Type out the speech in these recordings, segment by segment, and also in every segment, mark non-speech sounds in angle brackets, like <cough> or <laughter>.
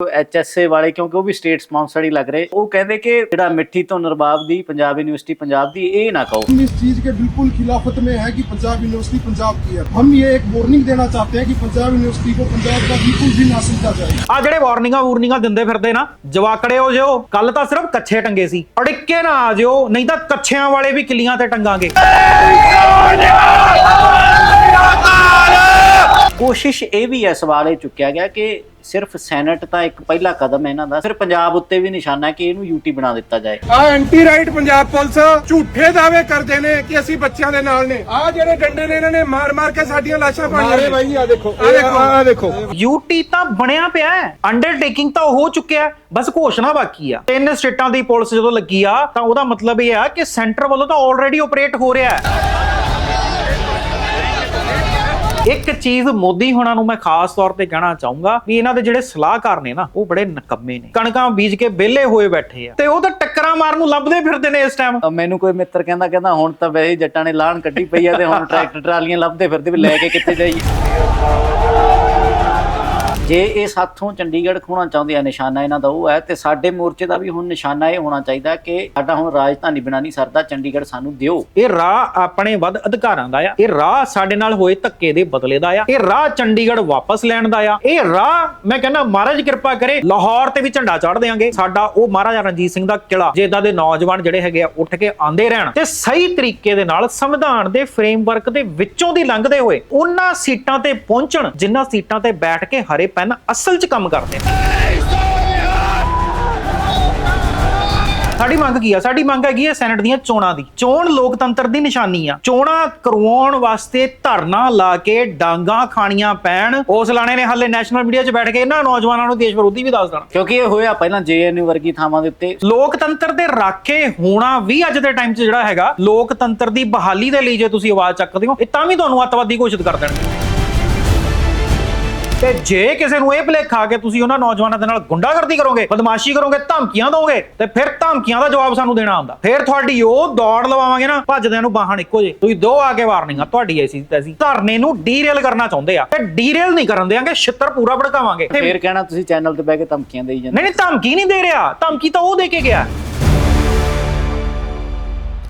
ਐਚਐਸਏ ਵਾਲੇ ਕਿਉਂਕਿ ਉਹ ਵੀ ਸਟੇਟ ਸਪਾਂਸਰਡ ਹੀ ਲੱਗ ਰਹੇ ਉਹ ਕਹਿੰਦੇ ਕਿ ਜਿਹੜਾ ਮਿੱਠੀ ਤੋਂ ਨਰਬਾਬ ਦੀ ਪੰਜਾਬ ਯੂਨੀਵਰਸਿਟੀ ਪੰਜਾਬ ਦੀ ਇਹ ਨਾ ਕਹੋ हम इस चीज के बिल्कुल खिलाफत में है कि पंजाब यूनिवर्सिटी पंजाब की है हम ये एक वार्निंग देना चाहते हैं कि पंजाब यूनिवर्सिटी को पंजाब का बिल्कुल भी ना समझा जाए ਆ ਜਿਹੜੇ ਵਾਰਨਿੰਗਾਂ ਵੂਰਨਿੰਗਾਂ ਦਿੰਦੇ ਫਿਰਦੇ ਨਾ ਜਵਾਕੜੇ ਹੋ ਜਿਓ ਕੱਲ ਤਾਂ ਸਿਰਫ ਕੱਛੇ ਟੰਗੇ ਸੀ ਅੜਿੱਕੇ ਨਾ ਆ ਜਿਓ ਨਹੀਂ ਤਾਂ ਕੱਛਿਆਂ ਵਾਲੇ ਵੀ ਕਿੱਲੀਆਂ ਤੇ ਟੰਗਾਂਗੇ ਕੋਸ਼ਿਸ਼ ਇਹ ਵੀ ਹੈ ਸਵਾਲ ਇਹ ਚੁੱਕਿਆ ਗਿਆ ਕਿ ਸਿਰਫ ਸੈਨੇਟ ਤਾਂ ਇੱਕ ਪਹਿਲਾ ਕਦਮ ਹੈ ਇਹਨਾਂ ਦਾ। ਫਿਰ ਪੰਜਾਬ ਉੱਤੇ ਵੀ ਨਿਸ਼ਾਨਾ ਕਿ ਇਹਨੂੰ ਯੂਟੀ ਬਣਾ ਦਿੱਤਾ ਜਾਏ। ਆ ਐਂਟੀ ਰਾਈਟ ਪੰਜਾਬ ਪੁਲਿਸ ਝੂਠੇ ਦਾਅਵੇ ਕਰਦੇ ਨੇ ਕਿ ਅਸੀਂ ਬੱਚਿਆਂ ਦੇ ਨਾਲ ਨੇ। ਆ ਜਿਹੜੇ ਡੰਡੇ ਨੇ ਇਹਨਾਂ ਨੇ ਮਾਰ ਮਾਰ ਕੇ ਸਾਡੀਆਂ ਲਾਸ਼ਾਂ ਪਾਈਆਂ ਨੇ। ਬਾਈ ਆ ਦੇਖੋ। ਆ ਦੇਖੋ। ਆ ਦੇਖੋ। ਯੂਟੀ ਤਾਂ ਬਣਿਆ ਪਿਆ ਹੈ। ਅੰਡਰਟੇਕਿੰਗ ਤਾਂ ਹੋ ਚੁੱਕਿਆ ਬਸ ਘੋਸ਼ਣਾ ਬਾਕੀ ਆ। ਤਿੰਨ ਸਟੇਟਾਂ ਦੀ ਪੁਲਿਸ ਜਦੋਂ ਲੱਗੀ ਆ ਤਾਂ ਉਹਦਾ ਮਤਲਬ ਇਹ ਆ ਕਿ ਸੈਂਟਰ ਵੱਲੋਂ ਤਾਂ ਆਲਰੇਡੀ ਆਪਰੇਟ ਹੋ ਰਿਹਾ ਹੈ। ਇੱਕ ਚੀਜ਼ ਮੋਦੀ ਹੋਣਾ ਨੂੰ ਮੈਂ ਖਾਸ ਤੌਰ ਤੇ ਕਹਿਣਾ ਚਾਹੂੰਗਾ ਵੀ ਇਹਨਾਂ ਦੇ ਜਿਹੜੇ ਸਲਾਹਕਾਰ ਨੇ ਨਾ ਉਹ ਬੜੇ ਨਕੰਮੇ ਨੇ। ਕਣਕਾਂ ਬੀਜ ਕੇ ਵਿਹਲੇ ਹੋਏ ਬੈਠੇ ਆ। ਤੇ ਉਹ ਤਾਂ ਟੱਕਰਾਂ ਮਾਰਨ ਨੂੰ ਲੱਭਦੇ ਫਿਰਦੇ ਨੇ ਇਸ ਟਾਈਮ ਮੈਨੂੰ ਕੋਈ ਮਿੱਤਰ ਕਹਿੰਦਾ ਕਹਿੰਦਾ ਹੁਣ ਤਾਂ ਵੈਸੇ ਜੱਟਾਂ ਨੇ ਲਾਹਣ ਕੱਢੀ ਪਈ ਆ ਤੇ ਹੁਣ <laughs> ਟਰੈਕਟਰ ਟਰਾਲੀਆਂ ਲੱਭਦੇ ਫਿਰਦੇ ਵੀ ਲੈ ਕੇ ਕਿੱਥੇ ਜਾਈਏ। ਜੇ ਇਹ ਸਾਥੋਂ ਚੰਡੀਗੜ੍ਹ ਖੋਣਾ ਚਾਹੁੰਦੇ ਆ ਨਿਸ਼ਾਨਾ ਇਹਨਾਂ ਦਾ ਉਹ ਹੈ ਤੇ ਸਾਡੇ ਮੋਰਚੇ ਦਾ ਵੀ ਹੁਣ ਨਿਸ਼ਾਨਾ ਇਹ ਹੋਣਾ ਚਾਹੀਦਾ ਕਿ ਸਾਡਾ ਹੁਣ ਰਾਜਧਾਨੀ ਬਣਾਣੀ ਸਰਦਾ ਚੰਡੀਗੜ੍ਹ ਸਾਨੂੰ ਦਿਓ। ਇਹ ਰਾਹ ਆਪਣੇ ਵੱਧ ਅਧਿਕਾਰਾਂ ਦਾ ਆ। ਇਹ ਰਾਹ ਸਾਡੇ ਨਾਲ ਹੋਏ ਧੱਕੇ ਦੇ ਬਦਲੇ ਦਾ ਆ। ਇਹ ਰਾਹ ਚੰਡੀਗੜ੍ਹ ਵਾਪਸ ਲੈਣ ਦਾ ਆ। ਇਹ ਰਾਹ ਮੈਂ ਕਹਿੰਦਾ ਮਹਾਰਾਜ ਕਿਰਪਾ ਕਰੇ, ਲਾਹੌਰ ਤੇ ਵੀ ਝੰਡਾ ਚੜ੍ਹ ਦੇਾਂਗੇ ਸਾਡਾ ਉਹ ਮਹਾਰਾਜਾ ਰਣਜੀਤ ਸਿੰਘ ਦਾ ਕਿਲਾ ਜੇ ਇਦਾਂ ਦੇ ਨੌਜਵਾਨ ਜਿਹੜੇ ਹੈਗੇ ਆ, ਉੱਠ ਕੇ ਆਂਦੇ ਰਹਿਣ ਤੇ ਸਹੀ ਤਰੀਕੇ ਦੇ ਨਾਲ ਸੰਵਿਧਾਨ ਦੇ ਫਰੇਮਵਰਕ ਦੇ ਵਿੱਚੋਂ ਦੀ ਲੰਘਦੇ ਹੋਏ ਉਹਨਾਂ ਸੀਟਾਂ ਤੇ ਪਹੁੰਚਣ ਜਿਨ੍ਹਾਂ ਸੀਟਾਂ ਤੇ ਬੈਠ ਕੇ ਹਰੇ ਪੈਨ ਅਸਲ 'ਚ ਕੰਮ ਕਰਦੇ ਨੇ। ਸਾਡੀ ਮੰਗ ਕੀ ਆ? ਸਾਡੀ ਮੰਗ ਹੈਗੀ ਹੈ ਸੈਨੇਟ ਦੀਆਂ ਚੋਣਾਂ ਦੀ। ਚੋਣ ਲੋਕਤੰਤਰ ਦੀ ਨਿਸ਼ਾਨੀ ਆ। ਚੋਣਾਂ ਕਰਵਾਉਣ ਵਾਸਤੇ ਧਰਨਾ ਲਾ ਕੇ ਡਾਂਗਾ ਖਾਣੀਆਂ ਪੈਣ। ਉਸ ਲਾਣੇ ਨੇ ਹਾਲੇ ਨੈਸ਼ਨਲ ਮੀਡੀਆ 'ਚ ਬੈਠ ਕੇ ਇਹਨਾਂ ਨੌਜਵਾਨਾਂ ਨੂੰ ਦੇਸ਼ ਵਿਰੋਧੀ ਵੀ ਦੱਸ ਦੇਣਾ। ਕਿਉਂਕਿ ਇਹ ਹੋਇਆ ਪਹਿਲਾਂ ਜੇਐਨਯੂ ਵਰਗੀ ਥਾਵਾਂ ਦੇ ਉੱਤੇ। ਲੋਕਤੰਤਰ ਦੇ ਰਾਖੇ ਹੋਣਾ ਵੀ ਅੱਜ ਦੇ ਟਾਈਮ 'ਚ ਜਿਹੜਾ ਹੈਗਾ ਲੋਕਤੰਤਰ ਦੀ ਬਹਾਲੀ ਦੇ ਲਈ ਜੇ ਤੁਸੀਂ ਆਵਾਜ਼ ਚੱਕਦੇ ਹੋ ਇਹ ਤਾਂ ਵੀ ਤੁਹਾਨੂੰ ਅੱਤਵਾਦੀ ਘੋਸ਼ਿਤ ਕਰ ਦੇਣਗੇ। ਤੇ ਜੇ ਕਿਸੇ ਨੂੰ ਇਹ ਭੁਲੇਖਾ ਕਿ ਤੁਸੀਂ ਉਹਨਾਂ ਨੌਜਵਾਨਾਂ ਦੇ ਨਾਲ ਗੁੰਡਾਗਰਦੀ ਕਰੋਗੇ ਬਦਮਾਸ਼ੀ ਕਰੋਗੇ ਧਮਕੀਆਂ ਦੋਗੇ ਤੇ ਫਿਰ ਧਮਕੀਆਂ ਦਾ ਜਵਾਬ ਸਾਨੂੰ ਦੇਣਾ ਹੁੰਦਾ ਫਿਰ ਤੁਹਾਡੀ ਉਹ ਦੌੜ ਲਵਾਵਾਂਗੇ ਨਾ ਭੱਜਦਿਆਂ ਨੂੰ ਬਾਹਣ ਇੱਕੋ ਜੇ ਤੁਸੀਂ ਦੋ ਆ ਕੇ ਵਾਰਨਿੰਗਾਂ ਤੁਹਾਡੀ ਐਸੀ ਤੈਸੀ। ਧਰਨੇ ਨੂੰ ਡੀਰੇਲ ਕਰਨਾ ਚਾਹੁੰਦੇ ਆ। ਤੇ ਡੀਰੇਲ ਨਹੀਂ ਕਰਨ ਦੇਾਂਗੇ ਛਿੱਤਰ ਪੂਰਾ ਭੜਕਾਵਾਂਗੇ। ਫੇਰ ਕਹਿਣਾ ਤੁਸੀਂ ਚੈਨਲ ਤੇ ਬਹਿ ਕੇ ਧਮਕੀਆਂ ਦੇਈ ਜਾਂਦੇ ਨਹੀਂ ਨਹੀਂ ਧਮਕੀ ਨਹੀਂ ਦੇ ਰਿਹਾ। ਧਮਕੀ ਤਾਂ ਉਹ ਦੇ ਕੇ ਗਿਆ।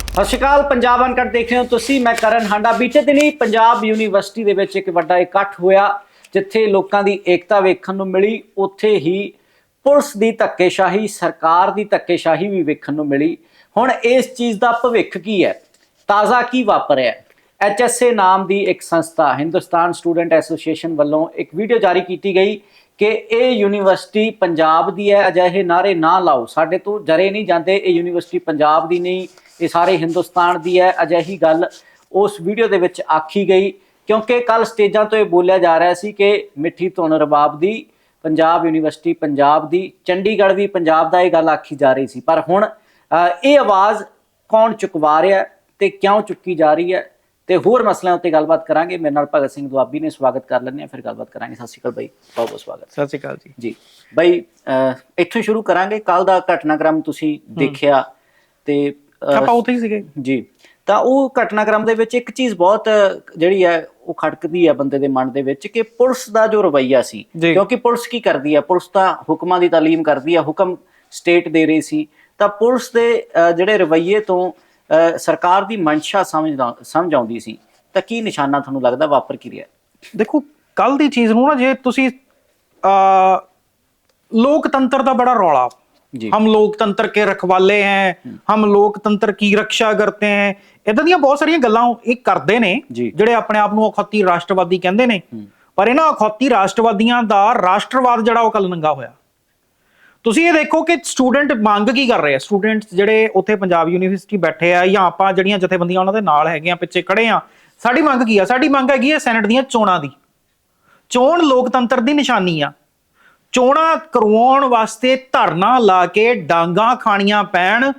ਸਤਿ ਸ਼੍ਰੀ ਅਕਾਲ ਪੰਜਾਬ ਅਨਕਟ ਦੇਖ ਰਹੇ ਹੋ ਤੁਸੀਂ। ਮੈਂ ਕਰਨ ਹਾਂਡਾ ਬੀਤੇ ਦਿਨੀ ਪੰਜਾਬ ਯੂਨੀਵਰਸਿਟੀ ਦੇ ਵਿੱਚ ਇੱਕ ਵੱਡਾ ਇਕੱਠ ਹੋਇਆ। ਜਿੱਥੇ ਲੋਕਾਂ ਦੀ ਏਕਤਾ ਵੇਖਣ ਨੂੰ ਮਿਲੀ, ਉੱਥੇ ਹੀ ਪੁਲਿਸ ਦੀ ਧੱਕੇਸ਼ਾਹੀ, ਸਰਕਾਰ ਦੀ ਧੱਕੇਸ਼ਾਹੀ ਵੀ ਵੇਖਣ ਨੂੰ ਮਿਲੀ। ਹੁਣ ਇਸ ਚੀਜ਼ ਦਾ ਭਵਿੱਖ ਕੀ ਹੈ? ਤਾਜ਼ਾ ਕੀ ਵਾਪਰਿਆ ਐਚਐਸਏ ਨਾਮ ਦੀ ਇੱਕ ਸੰਸਥਾ, ਹਿੰਦੁਸਤਾਨ ਸਟੂਡੈਂਟ ਐਸੋਸੀਏਸ਼ਨ ਵੱਲੋਂ ਇੱਕ ਵੀਡੀਓ ਜਾਰੀ ਕੀਤੀ ਗਈ ਕਿ ਇਹ ਯੂਨੀਵਰਸਿਟੀ ਪੰਜਾਬ ਦੀ ਹੈ, ਅਜਿਹੇ ਨਾਰੇ ਨਾ ਲਾਓ। ਸਾਡੇ ਤੋਂ ਜਰੇ ਨਹੀਂ ਜਾਂਦੇ, ਇਹ ਯੂਨੀਵਰਸਿਟੀ ਪੰਜਾਬ ਦੀ ਨਹੀਂ, ਇਹ ਸਾਰੇ ਹਿੰਦੁਸਤਾਨ ਦੀ ਹੈ, ਅਜਿਹੀ ਗੱਲ ਉਸ ਵੀਡੀਓ ਦੇ ਵਿੱਚ ਆਖੀ ਗਈ। ਕਿਉਂਕਿ ਕੱਲ ਸਟੇਜਾਂ ਤੋਂ ਇਹ ਬੋਲਿਆ ਜਾ ਰਿਹਾ ਸੀ ਕਿ ਮਿੱਠੀ ਧੁਨ ਰਬਾਬ ਦੀ ਪੰਜਾਬ ਯੂਨੀਵਰਸਿਟੀ ਪੰਜਾਬ ਦੀ ਚੰਡੀਗੜ੍ਹ ਵੀ ਪੰਜਾਬ ਦਾ ਇਹ ਗੱਲ ਆਖੀ ਜਾ ਰਹੀ ਸੀ। ਪਰ ਹੁਣ ਇਹ ਆਵਾਜ਼ ਕੌਣ ਚੁਕਵਾ ਰਿਹਾ ਤੇ ਕਿਉਂ ਚੁੱਕੀ ਜਾ ਰਹੀ ਹੈ ਤੇ ਹੋਰ ਮਸਲਿਆਂ ਉੱਤੇ ਗੱਲਬਾਤ ਕਰਾਂਗੇ। ਮੇਰੇ ਨਾਲ ਭਗਤ ਸਿੰਘ ਦੁਆਬੀ ਨੇ ਸਵਾਗਤ ਕਰ ਲੈਂਦੇ ਆ ਫਿਰ ਗੱਲਬਾਤ ਕਰਾਂਗੇ। ਸਤਿ ਸ਼੍ਰੀ ਅਕਾਲ ਬਾਈ ਬਹੁਤ ਬਹੁਤ ਸਵਾਗਤ। ਸਤਿ ਸ਼੍ਰੀ ਅਕਾਲ ਜੀ। ਜੀ ਬਾਈ ਇੱਥੋਂ ਸ਼ੁਰੂ ਕਰਾਂਗੇ। ਕੱਲ ਦਾ ਘਟਨਾਕ੍ਰਮ ਤੁਸੀਂ ਦੇਖਿਆ ਤੇ ਆਪਾਂ ਉੱਥੇ ਹੀ ਸੀਗੇ। ਜੀ ਤਾਂ ਉਹ ਘਟਨਾਕ੍ਰਮ ਦੇ ਵਿੱਚ ਇੱਕ ਚੀਜ਼ ਬਹੁਤ ਜਿਹੜੀ ਹੈ ਉਹ ਖੜਕਦੀ ਹੈ ਬੰਦੇ ਦੇ ਮਨ ਦੇ ਵਿੱਚ ਕਿ ਪੁਲਿਸ ਦਾ ਜੋ ਰਵੱਈਆ ਸੀ। ਕਿਉਂਕਿ ਪੁਲਿਸ ਕੀ ਕਰਦੀ ਹੈ ਪੁਲਿਸ ਤਾਂ ਹੁਕਮਾਂ ਦੀ ਤਾਲੀਮ ਕਰਦੀ ਹੈ ਹੁਕਮ ਸਟੇਟ ਦੇ ਰਹੀ ਸੀ ਤਾਂ ਪੁਲਿਸ ਦੇ ਜਿਹੜੇ ਰਵੱਈਏ ਤੋਂ ਸਰਕਾਰ ਦੀ ਮਨਸ਼ਾ ਸਮਝ ਆਉਂਦੀ ਸੀ। ਤਾਂ ਕੀ ਨਿਸ਼ਾਨਾ ਤੁਹਾਨੂੰ ਲੱਗਦਾ ਵਾਪਰ ਕੀ ਰਿਹਾ? ਦੇਖੋ ਕੱਲ ਦੀ ਚੀਜ਼ ਨੂੰ ਨਾ ਜੇ ਤੁਸੀਂ ਆ ਲੋਕਤੰਤਰ ਦਾ ਬੜਾ ਰੌਲਾ। ਜੀ। ਹਮ ਲੋਕਤੰਤਰ ਕੇ ਰਖਵਾਲੇ ਹੈ ਹਮ ਲੋਕਤੰਤਰ ਕੀ ਰੱਖਿਆ ਕਰਤੇ ਹੈ ਇਦਾਂ ਦੀਆਂ ਬਹੁਤ ਸਾਰੀਆਂ ਗੱਲਾਂ ਇਹ ਕਰਦੇ ਨੇ। ਜਿਹੜੇ ਆਪਣੇ ਆਪ ਨੂੰ ਅਖੌਤੀ ਰਾਸ਼ਟਰਵਾਦੀ ਕਹਿੰਦੇ ਨੇ। ਪਰ ਇਹਨਾਂ ਅਖੌਤੀ ਰਾਸ਼ਟਰਵਾਦੀਆਂ ਦਾ ਰਾਸ਼ਟਰਵਾਦ ਜਿਹੜਾ ਉਹ ਕੱਲ ਨੰਗਾ ਹੋਇਆ। ਤੁਸੀਂ ਇਹ ਦੇਖੋ ਕਿ ਸਟੂਡੈਂਟ ਮੰਗ ਕੀ ਕਰ ਰਹੇ ਆ? ਸਟੂਡੈਂਟਸ ਜਿਹੜੇ ਉੱਥੇ ਪੰਜਾਬ ਯੂਨੀਵਰਸਿਟੀ ਬੈਠੇ ਆ ਜਾਂ ਆਪਾਂ ਜਿਹੜੀਆਂ ਜਥੇਬੰਦੀਆਂ ਉਹਨਾਂ ਦੇ ਨਾਲ ਹੈਗੇ ਆ ਪਿੱਛੇ ਖੜੇ ਆ ਸਾਡੀ ਮੰਗ ਕੀ ਆ? ਸਾਡੀ ਮੰਗ ਹੈਗੀ ਹੈ ਸੈਨੇਟ ਦੀਆਂ ਚੋਣਾਂ ਦੀ। ਚੋਣ ਲੋਕਤੰਤਰ ਦੀ ਨਿਸ਼ਾਨੀ ਆ। ਚੋਣਾਂ ਕਰਵਾਉਣ ਵਾਸਤੇ ਧਰਨਾ ਲਾ ਕੇ ਡਾਂਗਾ ਖਾਣੀਆਂ ਪੈਣ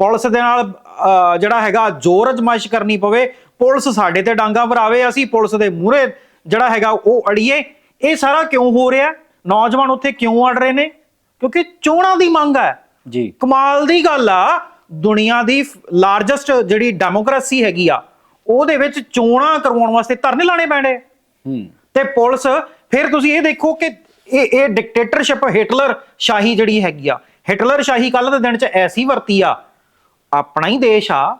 ਪੁਲਿਸ ਦੇ ਨਾਲ ਜਿਹੜਾ ਹੈਗਾ ਜ਼ੋਰ ਅਜਮਾਇਸ਼ ਕਰਨੀ ਪਵੇ ਪੁਲਿਸ ਸਾਡੇ ਤੇ ਡਾਂਗਾ ਭਰਾਵੇ ਅਸੀਂ ਪੁਲਿਸ ਦੇ ਮੂਹਰੇ ਜਿਹੜਾ ਹੈਗਾ ਉਹ ਅੜੀਏ। ਇਹ ਸਾਰਾ ਕਿਉਂ ਹੋ ਰਿਹਾ? ਨੌਜਵਾਨ ਉੱਥੇ ਕਿਉਂ ਅੜ ਰਹੇ ਨੇ? ਕਿਉਂਕਿ ਚੋਣਾਂ ਦੀ ਮੰਗ ਹੈ। ਜੀ। ਕਮਾਲ ਦੀ ਗੱਲ ਆ ਦੁਨੀਆ ਦੀ ਲਾਰਜੈਸਟ ਜਿਹੜੀ ਡੈਮੋਕ੍ਰੇਸੀ ਹੈਗੀ ਆ ਉਹਦੇ ਵਿੱਚ ਚੋਣਾਂ ਕਰਵਾਉਣ ਵਾਸਤੇ ਧਰਨੇ ਲਾਣੇ ਪੈਣੇ। ਹੂੰ। ਤੇ ਪੁਲਿਸ ਫਿਰ ਤੁਸੀਂ ਇਹ ਦੇਖੋ ਕਿ ਇਹ ਇਹ ਡਿਕਟੇਟਰਸ਼ਿਪ ਹਿਟਲਰ ਸ਼ਾਹੀ ਜਿਹੜੀ ਹੈਗੀ ਆ। ਹਿਟਲਰ ਸ਼ਾਹੀ ਕੱਲ ਦੇ ਦਿਨ 'ਚ ਐਸੀ ਵਰਤੀ ਆ ਆਪਣਾ ਹੀ ਦੇਸ਼ ਆ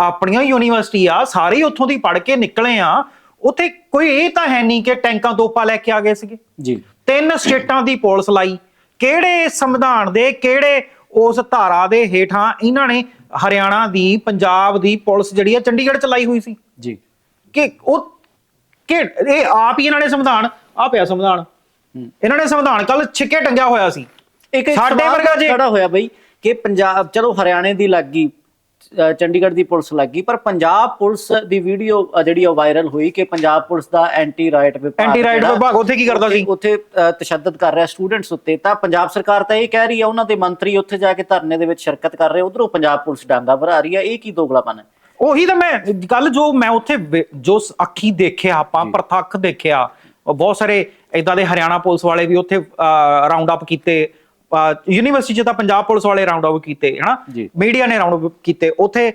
ਆਪਣੀਆਂ ਯੂਨੀਵਰਸਿਟੀ ਆ ਸਾਰੇ ਹੀ ਉੱਥੋਂ ਦੀ ਪੜ੍ਹ ਕੇ ਨਿਕਲੇ ਆ। ਉੱਥੇ ਕੋਈ ਇਹ ਤਾਂ ਹੈ ਨਹੀਂ ਕਿ ਟੈਂਕਾਂ ਤੋਪਾਂ ਲੈ ਕੇ ਆ ਗਏ ਸੀਗੇ। ਜੀ। ਤਿੰਨ ਸਟੇਟਾਂ ਦੀ ਪੁਲਿਸ ਲਾਈ। ਕਿਹੜੇ ਸੰਵਿਧਾਨ ਦੇ ਕਿਹੜੇ ਉਸ ਧਾਰਾ ਦੇ ਹੇਠਾਂ ਇਹਨਾਂ ਨੇ ਹਰਿਆਣਾ ਦੀ ਪੰਜਾਬ ਦੀ ਪੁਲਿਸ ਜਿਹੜੀ ਆ ਚੰਡੀਗੜ੍ਹ ਚ ਲਾਈ ਹੋਈ ਸੀ। ਜੀ। ਕਿ ਉਹ ਕਿ ਇਹ ਆਪ ਹੀ ਇਹਨਾਂ ਨੇ ਸੰਵਿਧਾਨ ਆ ਪਿਆ ਸੰਵਿਧਾਨ। ਇਹਨਾਂ ਨੇ ਸੰਵਿਧਾਨ ਕੱਲ ਛਿੱਕੇ ਟੰਗਿਆ ਹੋਇਆ ਸੀ। ਇੱਕ ਸਾਡੇ ਵਰਗਾ ਜੇ- ਖੜਾ ਹੋਇਆ ਬਈ। ਕਿ ਪੰਜਾਬ ਚਲੋ ਹਰਿਆਣੇ ਦੀ ਲੱਗ ਗਈ ਚੰਡੀਗੜ੍ਹ ਦੀ ਪੁਲਿਸ ਲੱਗ ਗਈ ਪਰ ਪੰਜਾਬ ਪੁਲਿਸ ਦੀ ਵੀਡੀਓ ਜਿਹੜੀ ਉਹ ਵਾਇਰਲ ਹੋਈ ਕਿ ਪੰਜਾਬ ਪੁਲਿਸ ਦਾ ਐਂਟੀ ਰਾਈਟ ਵਿਭਾਗ riot ਜਿਹੜਾ ਵਿਭਾਗ ਉੱਥੇ ਕੀ ਕਰਦਾ ਸੀ? ਉੱਥੇ ਤਸ਼ੱਦਦ ਕਰ ਰਿਹਾ ਸਟੂਡੈਂਟਸ ਉੱਤੇ। ਤਾਂ ਪੰਜਾਬ ਸਰਕਾਰ ਤਾਂ ਇਹ ਕਹਿ ਰਹੀ ਹੈ ਉਹਨਾਂ ਦੇ ਮੰਤਰੀ ਉੱਥੇ ਜਾ ਕੇ ਧਰਨੇ ਦੇ ਵਿੱਚ ਸ਼ਿਰਕਤ ਕਰ ਰਹੇ ਉਧਰੋਂ ਪੰਜਾਬ ਪੁਲਿਸ ਡਾਂਗਾ ਭਰਾ ਰਹੀ ਹੈ ਇਹ ਕੀ ਦੋਗਲਾਪਨ ਹੈ? ਉਹੀ ਤਾਂ ਮੈਂ ਗੱਲ ਜੋ ਮੈਂ ਉੱਥੇ ਜੋ ਅੱਖੀ ਦੇਖਿਆ ਆਪਾਂ ਪ੍ਰਤੱਖ ਦੇਖਿਆ ਬਹੁਤ ਸਾਰੇ ਇਦਾਂ ਦੇ ਹਰਿਆਣਾ ਪੁਲਿਸ ਵਾਲੇ ਵੀ ਉੱਥੇ ਰਾਉਂਡ ਅਪ ਕੀਤੇ ਯੂਨੀਵਰਸਿਟੀ 'ਚ ਤਾਂ ਪੰਜਾਬ ਪੁਲਿਸ ਵਾਲੇ ਰਾਉਂਡ ਅਪ ਕੀਤੇ ਹਨਾ। ਮੀਡੀਆ ਨੇ ਰਾਉਂਡ ਅਪ ਕੀਤੇ। ਉੱਥੇ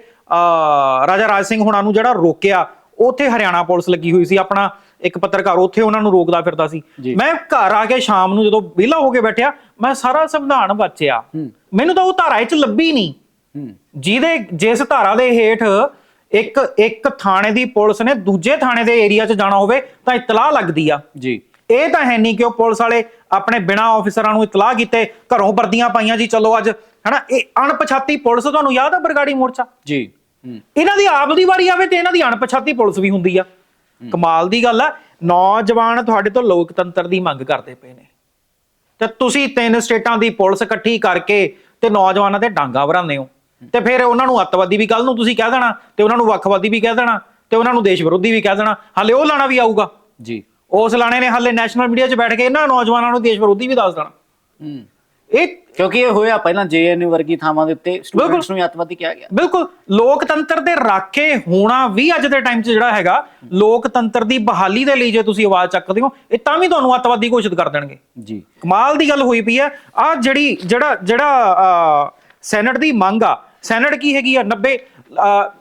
ਰਾਜਾ ਰਾਜ ਸਿੰਘ ਹੁਣਾਂ ਨੂੰ ਜਿਹੜਾ ਰੋਕਿਆ ਉੱਥੇ ਹਰਿਆਣਾ ਪੁਲਿਸ ਲੱਗੀ ਹੋਈ ਸੀ ਆਪਣਾ ਇੱਕ ਪੱਤਰਕਾਰ ਉੱਥੇ ਉਹਨਾਂ ਨੂੰ ਰੋਕਦਾ ਫਿਰਦਾ ਸੀ। ਮੈਂ ਘਰ ਆ ਕੇ ਸ਼ਾਮ ਨੂੰ ਜਦੋਂ ਵਿਹਲਾ ਹੋ ਕੇ ਬੈਠਿਆ ਮੈਂ ਸਾਰਾ ਸੰਵਿਧਾਨ ਵਾਚਿਆ। ਮੈਨੂੰ ਤਾਂ ਉਹ ਧਾਰਾ ਇਹ ਚ ਲੱਭੀ ਨਹੀਂ। ਜਿਹਦੇ ਜਿਸ ਧਾਰਾ ਦੇ ਹੇਠ ਇੱਕ ਇੱਕ ਥਾਣੇ ਦੀ ਪੁਲਿਸ ਨੇ ਦੂਜੇ ਥਾਣੇ ਦੇ ਏਰੀਆ 'ਚ ਜਾਣਾ ਹੋਵੇ ਤਾਂ ਇਤਲਾਹ ਲੱਗਦੀ ਆ। ਜੀ। ਇਹ ਤਾਂ ਹੈ ਨਹੀਂ ਕਿ ਉਹ ਪੁਲਿਸ ਵਾਲੇ ਆਪਣੇ ਬਿਨਾ ਆਫੀਸਰਾਂ ਨੂੰ ਇਤਲਾਹ ਕੀਤੇ ਘਰੋਂ ਵਰਦੀਆਂ ਪਾਈਆਂ ਜੀ ਚਲੋ ਅੱਜ ਹਨਾ? ਇਹ ਅਣਪਛਾਤੀ ਪੁਲਿਸ ਤੁਹਾਨੂੰ ਯਾਦ ਆ ਬਰਗਾੜੀ ਮੋਰਚਾ? ਜੀ ਇਹਨਾਂ ਦੀ ਆਪ ਦੀ ਵਾਰੀ ਆਵੇ ਤੇ ਇਹਨਾਂ ਦੀ ਅਣਪਛਾਤੀ ਪੁਲਿਸ ਵੀ ਹੁੰਦੀ ਆ। ਕਮਾਲ ਦੀ ਗੱਲ ਆ। ਨੌਜਵਾਨ ਤੁਹਾਡੇ ਤੋਂ ਲੋਕਤੰਤਰ ਦੀ ਮੰਗ ਕਰਦੇ ਪਏ ਨੇ। ਤੇ ਤੁਸੀਂ ਤਿੰਨ ਸਟੇਟਾਂ ਦੀ ਪੁਲਿਸ ਇਕੱਠੀ ਕਰਕੇ ਤੇ ਨੌਜਵਾਨਾਂ ਤੇ ਡਾਂਗਾ ਭਰਾਉਂਦੇ ਹੋ। ਤੇ ਫਿਰ ਉਹਨਾਂ ਨੂੰ ਅੱਤਵਾਦੀ ਵੀ ਕੱਲ ਨੂੰ ਤੁਸੀਂ ਕਹਿ ਦੇਣਾ ਤੇ ਉਹਨਾਂ ਨੂੰ ਵੱਖਵਾਦੀ ਵੀ ਕਹਿ ਦੇਣਾ ਤੇ ਉਹਨਾਂ ਨੂੰ ਦੇਸ਼ ਵਿਰੋਧੀ ਵੀ ਕਹਿ ਦੇਣਾ। ਹਾਲੇ ਉਹ ਲਾਣਾ ਵੀ ਆਊਗਾ। ਜੀ। ਉਸ ਲਾਣੇ ਨੇ ਹਾਲੇ ਨੈਸ਼ਨਲ ਮੀਡੀਆ 'ਚ ਬੈਠ ਕੇ ਇਹਨਾਂ ਨੌਜਵਾਨਾਂ ਨੂੰ ਦੇਸ਼ ਵਿਰੋਧੀ ਵੀ ਦੱਸ ਦੇਣਾ। ਹੂੰ। ਇਹ ਕਿਉਂਕਿ ਇਹ ਹੋਇਆ ਪਹਿਲਾਂ ਜੇਐਨਯੂ ਵਰਗੀ ਥਾਵਾਂ ਦੇ ਉੱਤੇ ਸਟੂਡੈਂਟਸ ਨੂੰ ਹੀ ਅੱਤਵਾਦੀ ਕਿਹਾ ਗਿਆ। ਬਿਲਕੁਲ। ਲੋਕਤੰਤਰ ਦੇ ਰਾਖੇ ਹੋਣਾ ਵੀ ਅੱਜ ਦੇ ਟਾਈਮ 'ਚ ਜਿਹੜਾ ਹੈਗਾ ਲੋਕਤੰਤਰ ਦੀ ਬਹਾਲੀ ਦੇ ਲਈ ਜੇ ਤੁਸੀਂ ਆਵਾਜ਼ ਚੱਕਦੇ ਹੋ ਇਹ ਤਾਂ ਵੀ ਤੁਹਾਨੂੰ ਅੱਤਵਾਦੀ ਘੋਸ਼ਿਤ ਕਰ ਦੇਣਗੇ। ਜੀ। ਕਮਾਲ ਦੀ ਗੱਲ ਹੋਈ ਪਈ ਹੈ। ਆ ਜਿਹੜੀ ਜਿਹੜਾ ਜਿਹੜਾ ਸੈਨੇਟ ਦੀ ਮੰਗ ਆ ਸੈਨੇਟ ਕੀ ਹੈਗੀ ਆ? 90 ਅਹ,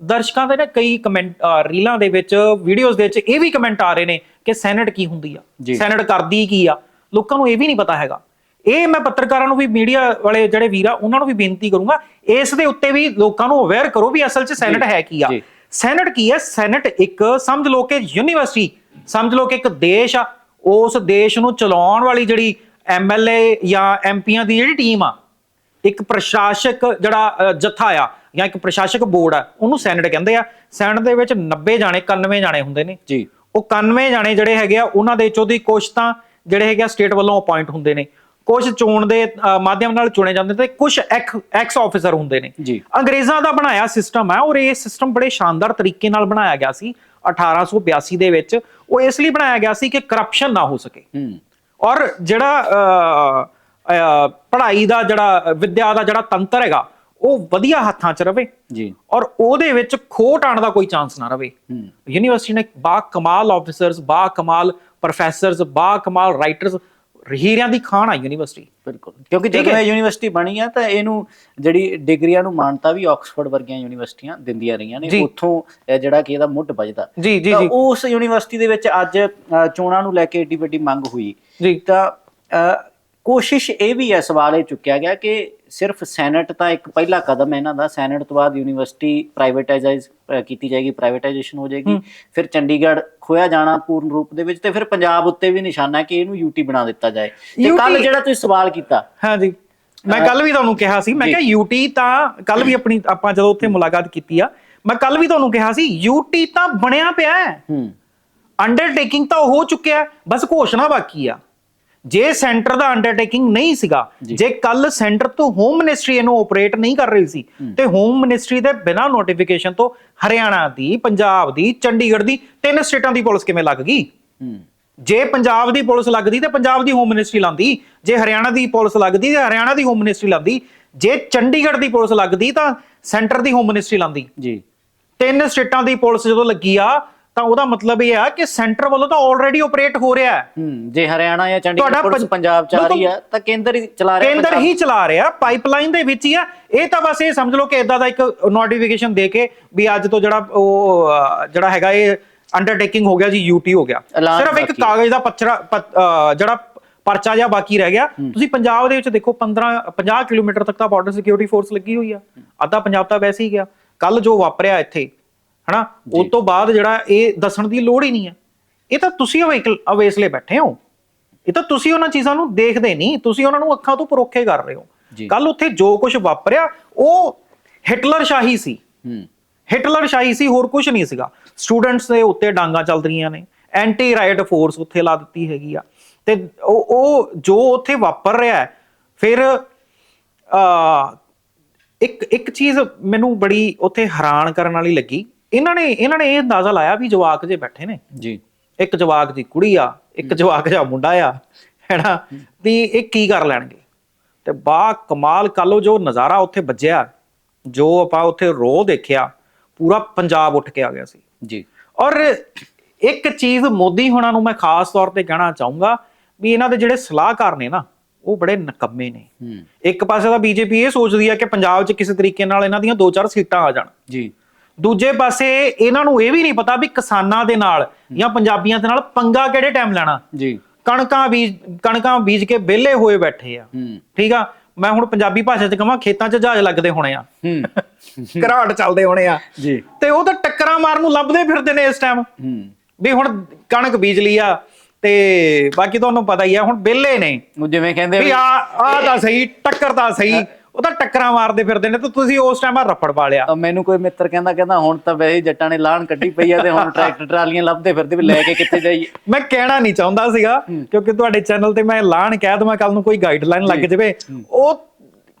ਦਰਸ਼ਕਾਂ ਦੇ ਨਾ ਕਈ ਕਮੈਂਟ ਰੀਲਾਂ ਦੇ ਵਿੱਚ ਵੀਡੀਓਜ਼ ਦੇ ਵਿੱਚ ਇਹ ਵੀ ਕਮੈਂਟ ਆ ਰਹੇ ਨੇ ਕਿ ਸੈਨੇਟ ਕੀ ਹੁੰਦੀ ਆ। ਸੈਨੇਟ ਕਰਦੀ ਕੀ ਆ? ਲੋਕਾਂ ਨੂੰ ਇਹ ਵੀ ਨਹੀਂ ਪਤਾ ਹੈਗਾ। ਇਹ ਮੈਂ ਪੱਤਰਕਾਰਾਂ ਨੂੰ ਵੀ ਮੀਡੀਆ ਵਾਲੇ ਜਿਹੜੇ ਵੀਰ ਆ ਉਹਨਾਂ ਨੂੰ ਵੀ ਬੇਨਤੀ ਕਰੂੰਗਾ ਇਸ ਦੇ ਉੱਤੇ ਵੀ ਲੋਕਾਂ ਨੂੰ ਅਵੇਅਰ ਕਰੋ ਵੀ ਅਸਲ 'ਚ ਸੈਨੇਟ ਹੈ ਕੀ ਆ। ਸੈਨੇਟ ਕੀ ਹੈ? ਸੈਨੇਟ ਇੱਕ ਸਮਝ ਲਓ ਕਿ ਯੂਨੀਵਰਸਿਟੀ ਸਮਝ ਲਓ ਕਿ ਇੱਕ ਦੇਸ਼ ਆ ਉਸ ਦੇਸ਼ ਨੂੰ ਚਲਾਉਣ ਵਾਲੀ ਜਿਹੜੀ ਐਮਐਲਏ ਜਾਂ ਐਮਪੀਆਂ ਦੀ ਜਿਹੜੀ ਟੀਮ ਆ ਇੱਕ ਪ੍ਰਸ਼ਾਸਕ ਜਿਹੜਾ ਜਥਾ ਆ ਜਾਂ ਇੱਕ ਪ੍ਰਸ਼ਾਸਕ ਬੋਰਡ ਆ ਉਹਨੂੰ ਸੈਨੇਟ ਕਹਿੰਦੇ ਆ। ਸੈਨੇਟ ਦੇ ਵਿੱਚ 90 ਜਾਣੇ 91 ਜਾਣੇ ਹੁੰਦੇ ਨੇ। ਜੀ। ਉਹ 91 ਜਾਣੇ ਜਿਹੜੇ ਹੈਗੇ ਆ ਉਹਨਾਂ ਦੇ ਚੋਂ ਦੀ ਕੁਛ ਤਾਂ ਜਿਹੜੇ ਹੈਗੇ ਆ ਸਟੇਟ ਵੱਲੋਂ ਅਪਾਇੰਟ ਹੁੰਦੇ ਨੇ। ਕੁਝ ਚੋਣ ਦੇ ਮਾਧਿਅਮ ਨਾਲ ਚੁਣੇ ਜਾਂਦੇ ਤੇ ਕੁਝ ਐਕਸ ਆਫੀਸਰ ਹੁੰਦੇ ਨੇ। ਜੀ। ਅੰਗਰੇਜ਼ਾਂ ਦਾ ਬਣਾਇਆ ਸਿਸਟਮ ਹੈ ਔਰ ਇਹ ਸਿਸਟਮ ਬੜੇ ਸ਼ਾਨਦਾਰ ਤਰੀਕੇ ਨਾਲ ਬਣਾਇਆ ਗਿਆ ਸੀ 1882 ਦੇ ਵਿੱਚ। ਉਹ ਇਸ ਲਈ ਬਣਾਇਆ ਗਿਆ ਸੀ ਕਿ ਕਰਪਸ਼ਨ ਨਾ ਹੋ ਸਕੇ। ਹੂੰ। ਔਰ ਜਿਹੜਾ ਪੜ੍ਹਾਈ ਦਾ ਜਿਹੜਾ ਵਿਦਿਆ ਦਾ ਜਿਹੜਾ ਤੰਤਰ ਹੈਗਾ ਉਹ ਵਧੀਆ ਹੱਥਾਂ 'ਚ ਰਵੇ ਜੀ। ਔਰ ਉਹਦੇ ਵਿੱਚ ਖੋਟ ਆਉਣ ਦਾ ਕੋਈ ਚਾਂਸ ਨਾ ਰਵੇ। ਯੂਨੀਵਰਸਿਟੀ ਨੇ ਬਾ ਕਮਾਲ ਆਫੀਸਰਸ ਬਾ ਕਮਾਲ ਪ੍ਰੋਫੈਸਰਸ ਬਾ ਕਮਾਲ ਰਾਈਟਰਸ ਹੀਰਿਆਂ ਦੀ ਖਾਨ ਆ ਯੂਨੀਵਰਸਿਟੀ ਬਿਲਕੁਲ। ਕਿਉਂਕਿ ਜਦੋਂ। ਇਹ ਯੂਨੀਵਰਸਿਟੀ ਬਣੀ ਆ ਤਾਂ ਇਹਨੂੰ ਜਿਹੜੀ ਡਿਗਰੀਆਂ ਨੂੰ ਮਾਨਤਾ ਵੀ ਆਕਸਫੋਰਡ ਵਰਗੀਆਂ ਯੂਨੀਵਰਸਿਟੀਆਂ ਦਿੰਦੀਆਂ ਰਹੀਆਂ ਨੇ। ਉੱਥੋਂ ਜਿਹੜਾ ਕਿ ਇਹਦਾ ਮੁੱਢ ਵੱਜਦਾ। ਤਾਂ ਉਸ ਯੂਨੀਵਰਸਿਟੀ ਦੇ ਵਿੱਚ ਅੱਜ ਚੋਣਾਂ ਨੂੰ ਲੈ ਕੇ ਏਡੀ ਵੱਡੀ ਮੰਗ ਹੋਈ। ਜੀ। ਤਾਂ ਕੋਸ਼ਿਸ਼ ਇਹ ਵੀ ਹੈ ਸਵਾਲ ਇਹ ਚੁੱਕਿਆ ਗਿਆ ਕਿ ਸਿਰਫ ਸੈਨੇਟ ਤਾਂ ਇੱਕ ਪਹਿਲਾ ਕਦਮ ਹੈ ਇਹਨਾਂ ਦਾ। ਸੈਨੇਟ ਤੋਂ ਬਾਅਦ ਯੂਨੀਵਰਸਿਟੀ ਪ੍ਰਾਈਵੇਟਾਈਜ਼ਾਈਜ਼ ਕੀਤੀ ਜਾਏਗੀ ਪ੍ਰਾਈਵੇਟਾਈਜੇਸ਼ਨ ਹੋ ਜਾਏਗੀ। ਫਿਰ ਚੰਡੀਗੜ੍ਹ ਖੋਇਆ ਜਾਣਾ ਪੂਰਨ ਰੂਪ ਦੇ ਵਿੱਚ ਤੇ ਫਿਰ ਪੰਜਾਬ ਉੱਤੇ ਵੀ ਨਿਸ਼ਾਨਾ ਹੈ ਕਿ ਇਹਨੂੰ ਯੂਟੀ ਬਣਾ ਦਿੱਤਾ ਜਾਏ। ਤੇ ਕੱਲ ਜਿਹੜਾ ਤੁਸੀਂ ਸਵਾਲ ਕੀਤਾ। ਹਾਂ ਜੀ ਮੈਂ ਕੱਲ ਵੀ ਤੁਹਾਨੂੰ ਕਿਹਾ ਸੀ ਮੈਂ। ਕਿਹਾ ਯੂਟੀ ਤਾਂ ਕੱਲ ਵੀ ਆਪਣੀ ਆਪਾਂ ਜਦੋਂ ਉੱਥੇ ਮੁਲਾਕਾਤ ਕੀਤੀ ਆ ਮੈਂ ਕੱਲ ਵੀ ਤੁਹਾਨੂੰ ਕਿਹਾ ਸੀ ਯੂਟੀ ਤਾਂ ਬਣਿਆ ਪਿਆ ਹੈ। ਹੂੰ। ਅੰਡਰਟੇਕਿੰਗ ਤਾਂ ਹੋ ਚੁੱਕਿਆ ਬਸ ਘੋਸ਼ਣਾ ਬਾਕੀ ਆ। ਜੇ ਸੈਂਟਰ ਦਾ ਅੰਡਰਟੇਕਿੰਗ ਨਹੀਂ ਸੀਗਾ ਜੀ। ਕੱਲ ਸੈਂਟਰ ਤੋਂ ਹੋਮ ਮਿਨਿਸਟਰੀ ਇਹਨੂੰ ਆਪਰੇਟ ਨਹੀਂ ਕਰ ਰਹੀ ਸੀ ਤੇ ਹੋਮ ਮਿਨਿਸਟਰੀ ਦੇ ਬਿਨਾਂ ਨੋਟੀਫਿਕੇਸ਼ਨ ਤੋਂ ਹਰਿਆਣਾ ਦੀ ਪੰਜਾਬ ਦੀ ਚੰਡੀਗੜ੍ਹ ਦੀ ਤਿੰਨ ਸਟੇਟਾਂ ਦੀ ਪੁਲਿਸ ਕਿਵੇਂ ਲੱਗ ਗਈ? ਜੇ ਪੰਜਾਬ ਦੀ ਪੁਲਿਸ ਲੱਗਦੀ ਤੇ ਪੰਜਾਬ ਦੀ ਹੋਮ ਮਿਨਿਸਟਰੀ ਲਾਂਦੀ ਜੇ ਹਰਿਆਣਾ ਦੀ ਪੁਲਿਸ ਲੱਗਦੀ ਤੇ ਹਰਿਆਣਾ ਦੀ ਹੋਮ ਮਿਨਿਸਟਰੀ ਲਾਂਦੀ ਜੇ ਚੰਡੀਗੜ੍ਹ ਦੀ ਪੁਲਿਸ ਲੱਗਦੀ ਤਾਂ ਸੈਂਟਰ ਦੀ ਹੋਮ ਮਿਨਿਸਟਰੀ ਲਾਂਦੀ। ਜੀ। ਤਿੰਨ ਸਟੇਟਾਂ ਦੀ ਪੁਲਿਸ ਜਦੋਂ ਲੱਗੀ ਆ ਤਾਂ ਉਹਦਾ ਮਤਲਬ ਇਹ ਆ ਕਿ ਸੈਂਟਰ ਵੱਲੋਂ ਤਾਂ ਆਲਰੇਡੀ ਆਪਰੇਟ ਹੋ ਰਿਹਾ ਹੈ। ਹੂੰ ਜੇ ਹਰਿਆਣਾ ਜਾਂ ਚੰਡੀਗੜ੍ਹ ਪੁਲਿਸ ਪੰਜ- ਪੰਜਾਬ ਚ ਆ ਰਹੀ। ਹੈ ਤਾਂ ਕੇਂਦਰ ਹੀ ਚਲਾ ਰਿਹਾ ਕੇਂਦਰ। ਹੀ ਚਲਾ ਰਿਹਾ ਪਾਈਪਲਾਈਨ ਦੇ ਵਿੱਚ ਹੀ ਆ। ਇਹ ਤਾਂ ਬਸ ਇਹ ਸਮਝ ਲਓ ਕਿ ਇਦਾਂ ਦਾ ਇੱਕ ਨੋਟੀਫਿਕੇਸ਼ਨ ਦੇ ਕੇ ਵੀ ਅੱਜ ਤੋਂ ਜਿਹੜਾ ਉਹ ਜਿਹੜਾ ਹੈਗਾ ਇਹ ਅੰਡਰਟੇਕਿੰਗ ਹੋ ਗਿਆ ਜੀ ਯੂਟੀ ਹੋ ਗਿਆ। ਸਿਰਫ ਇੱਕ। ਕਾਗਜ਼ ਦਾ ਪੱਥਰਾ ਪੱਤ- ਅਹ, ਜਿਹੜਾ ਪਰਚਾ ਜਾਂ ਬਾਕੀ ਰਹਿ ਗਿਆ। ਤੁਸੀਂ ਪੰਜਾਬ ਦੇ ਵਿੱਚ ਦੇਖੋ 15 50 ਕਿਲੋਮੀਟਰ ਤੱਕ ਤਾਂ ਬਾਰਡਰ ਸਿਕਿਉਰਿਟੀ ਫੋਰਸ ਲੱਗੀ ਹੋਈ ਆ। ਅੱਧਾ ਪੰਜਾਬ ਤਾਂ ਵੈਸੇ ਹੀ ਗਿਆ। ਕੱਲ ਜੋ ਵਾਪਰਿਆ ਇੱਥੇ ਹਨਾ? ਉਸ ਤੋਂ ਬਾਅਦ ਜਿਹੜਾ ਇਹ ਦੱਸਣ ਦੀ ਲੋੜ ਹੀ ਨਹੀਂ ਹੈ। ਇਹ ਤਾਂ ਤੁਸੀਂ ਅਵੇਕ- ਅਵੇਸਲੇ ਬੈਠੇ ਹੋ। ਇਹ ਤਾਂ ਤੁਸੀਂ ਉਹਨਾਂ ਚੀਜ਼ਾਂ ਨੂੰ ਦੇਖਦੇ ਨਹੀਂ। ਤੁਸੀਂ ਉਹਨਾਂ ਨੂੰ ਅੱਖਾਂ ਤੋਂ ਪਰੋਖੇ ਕਰ ਰਹੇ ਹੋ। ਕੱਲ ਉੱਥੇ ਜੋ ਕੁਝ ਵਾਪਰਿਆ ਉਹ ਹਿਟਲਰ ਸ਼ਾਹੀ ਸੀ। ਹਿਟਲਰ ਸ਼ਾਹੀ ਸੀ ਹੋਰ ਕੁਝ ਨਹੀਂ ਸੀਗਾ। ਸਟੂਡੈਂਟਸ ਦੇ ਉੱਤੇ ਡਾਂਗਾ ਚੱਲ ਰਹੀਆਂ ਨੇ। ਐਂਟੀ ਰਾਈਟ ਫੋਰਸ ਉੱਥੇ ਲਾ ਦਿੱਤੀ ਹੈਗੀ ਆ। ਤੇ ਉਹ ਉਹ ਜੋ ਉੱਥੇ ਵਾਪਰ ਰਿਹਾ ਫਿਰ ਆ ਇੱਕ ਇੱਕ ਚੀਜ਼ ਮੈਨੂੰ ਬੜੀ ਉੱਥੇ ਹੈਰਾਨ ਕਰਨ ਵਾਲੀ ਲੱਗੀ। ਇਹਨਾਂ ਨੇ ਇਹਨਾਂ ਨੇ ਇਹ ਅੰਦਾਜ਼ਾ ਲਾਇਆ ਵੀ ਜਵਾਕ ਜੇ ਬੈਠੇ ਨੇ। ਜੀ। ਇੱਕ ਜਵਾਕ ਦੀ ਕੁੜੀ ਆ ਇੱਕ ਜਵਾਕ ਦਾ ਮੁੰਡਾ ਆ ਹੈਨਾ? ਵੀ ਇਹ ਕੀ ਕਰ ਲੈਣਗੇ? ਤੇ ਬਾ ਕਮਾਲ ਕੱਲੋ ਜੋ ਨਜ਼ਾਰਾ ਉੱਥੇ ਵੱਜਿਆ ਜੋ ਆਪਾਂ ਉੱਥੇ ਰੋ ਦੇਖਿਆ ਪੂਰਾ ਪੰਜਾਬ ਉੱਠ ਕੇ ਆ ਗਿਆ ਸੀ। ਜੀ। ਔਰ ਇੱਕ ਚੀਜ਼ ਮੋਦੀ ਹੁਣਾਂ ਨੂੰ ਮੈਂ ਖਾਸ ਤੌਰ ਤੇ ਕਹਿਣਾ ਚਾਹੂੰਗਾ ਵੀ ਇਹਨਾਂ ਦੇ ਜਿਹੜੇ ਸਲਾਹਕਾਰ ਨੇ ਨਾ ਉਹ ਬੜੇ ਨਕੰਮੇ ਨੇ। ਇੱਕ ਪਾਸੇ ਤਾਂ ਬੀਜੇਪੀ ਇਹ ਸੋਚਦੀ ਆ ਕਿ ਪੰਜਾਬ 'ਚ ਕਿਸੇ ਤਰੀਕੇ ਨਾਲ ਇਹਨਾਂ ਦੀਆਂ ਦੋ ਚਾਰ ਸੀਟਾਂ ਆ ਜਾਣ। ਜੀ। ਦੂਜੇ ਪਾਸੇ ਇਹਨਾਂ ਨੂੰ ਇਹ ਵੀ ਨਹੀਂ ਪਤਾ ਵੀ ਕਿਸਾਨਾਂ ਦੇ ਨਾਲ ਜਾਂ ਪੰਜਾਬੀਆਂ ਦੇ ਨਾਲ ਪੰਗਾ ਕਿਹੜੇ ਟਾਈਮ ਲੈਣਾ। ਜੀ। ਕਣਕਾਂ ਬੀਜ ਕਣਕਾਂ ਬੀਜ ਕੇ ਵਿਹਲੇ ਹੋਏ ਬੈਠੇ ਆ। ਠੀਕ ਆ? ਮੈਂ ਹੁਣ ਪੰਜਾਬੀ ਭਾਸ਼ਾ 'ਚ ਕਹਾਂ ਖੇਤਾਂ 'ਚ ਜਹਾਜ਼ ਲੱਗਦੇ ਹੋਣੇ ਆ। ਹੂੰ। <laughs> ਘਰਾਟ ਚੱਲਦੇ ਹੋਣੇ ਆ। ਜੀ। ਤੇ ਉਹ ਤਾਂ ਟੱਕਰਾਂ ਮਾਰਨ ਨੂੰ ਲੱਭਦੇ ਫਿਰਦੇ ਨੇ ਇਸ ਟਾਈਮ ਹੂੰ। ਵੀ ਹੁਣ ਕਣਕ ਬੀਜ ਲਈ ਆ ਤੇ ਬਾਕੀ ਤੁਹਾਨੂੰ ਪਤਾ ਹੀ ਆ ਹੁਣ ਵਿਹਲੇ ਨੇ। ਜਿਵੇਂ ਕਹਿੰਦੇ ਵੀ ਆ ਆ ਤਾਂ ਸਹੀ ਟੱਕਰ ਤਾਂ ਸਹੀ। ਉਹ ਤਾਂ ਟੱਕਰਾਂ ਮਾਰਦੇ ਫਿਰਦੇ ਨੇ ਤੇ ਤੁਸੀਂ ਉਸ ਟਾਈਮ ਆ ਰੱਫੜ ਪਾ ਲਿਆ। ਮੈਨੂੰ ਕੋਈ ਮਿੱਤਰ ਕਹਿੰਦਾ ਕਹਿੰਦਾ ਹੁਣ ਤਾਂ ਵੈਸੇ ਜੱਟਾਂ ਨੇ ਲਾਣ ਕੱਢੀ ਪਈ ਆ ਤੇ ਹੁਣ <laughs> ਟਰੈਕਟਰ ਟਰਾਲੀਆਂ ਲੱਭਦੇ ਫਿਰਦੇ ਵੀ ਲੈ ਕੇ ਕਿੱਥੇ ਜਾਈਏ। ਮੈਂ ਕਹਿਣਾ ਨਹੀਂ ਚਾਹੁੰਦਾ ਸੀਗਾ ਕਿਉਂਕਿ ਤੁਹਾਡੇ ਚੈਨਲ ਤੇ ਮੈਂ ਐਲਾਨ ਕਹਿ ਦਵਾਂ ਕੱਲ ਨੂੰ ਕੋਈ ਗਾਈਡਲਾਈਨ ਲੱਗ ਜਾਵੇ। ਉਹ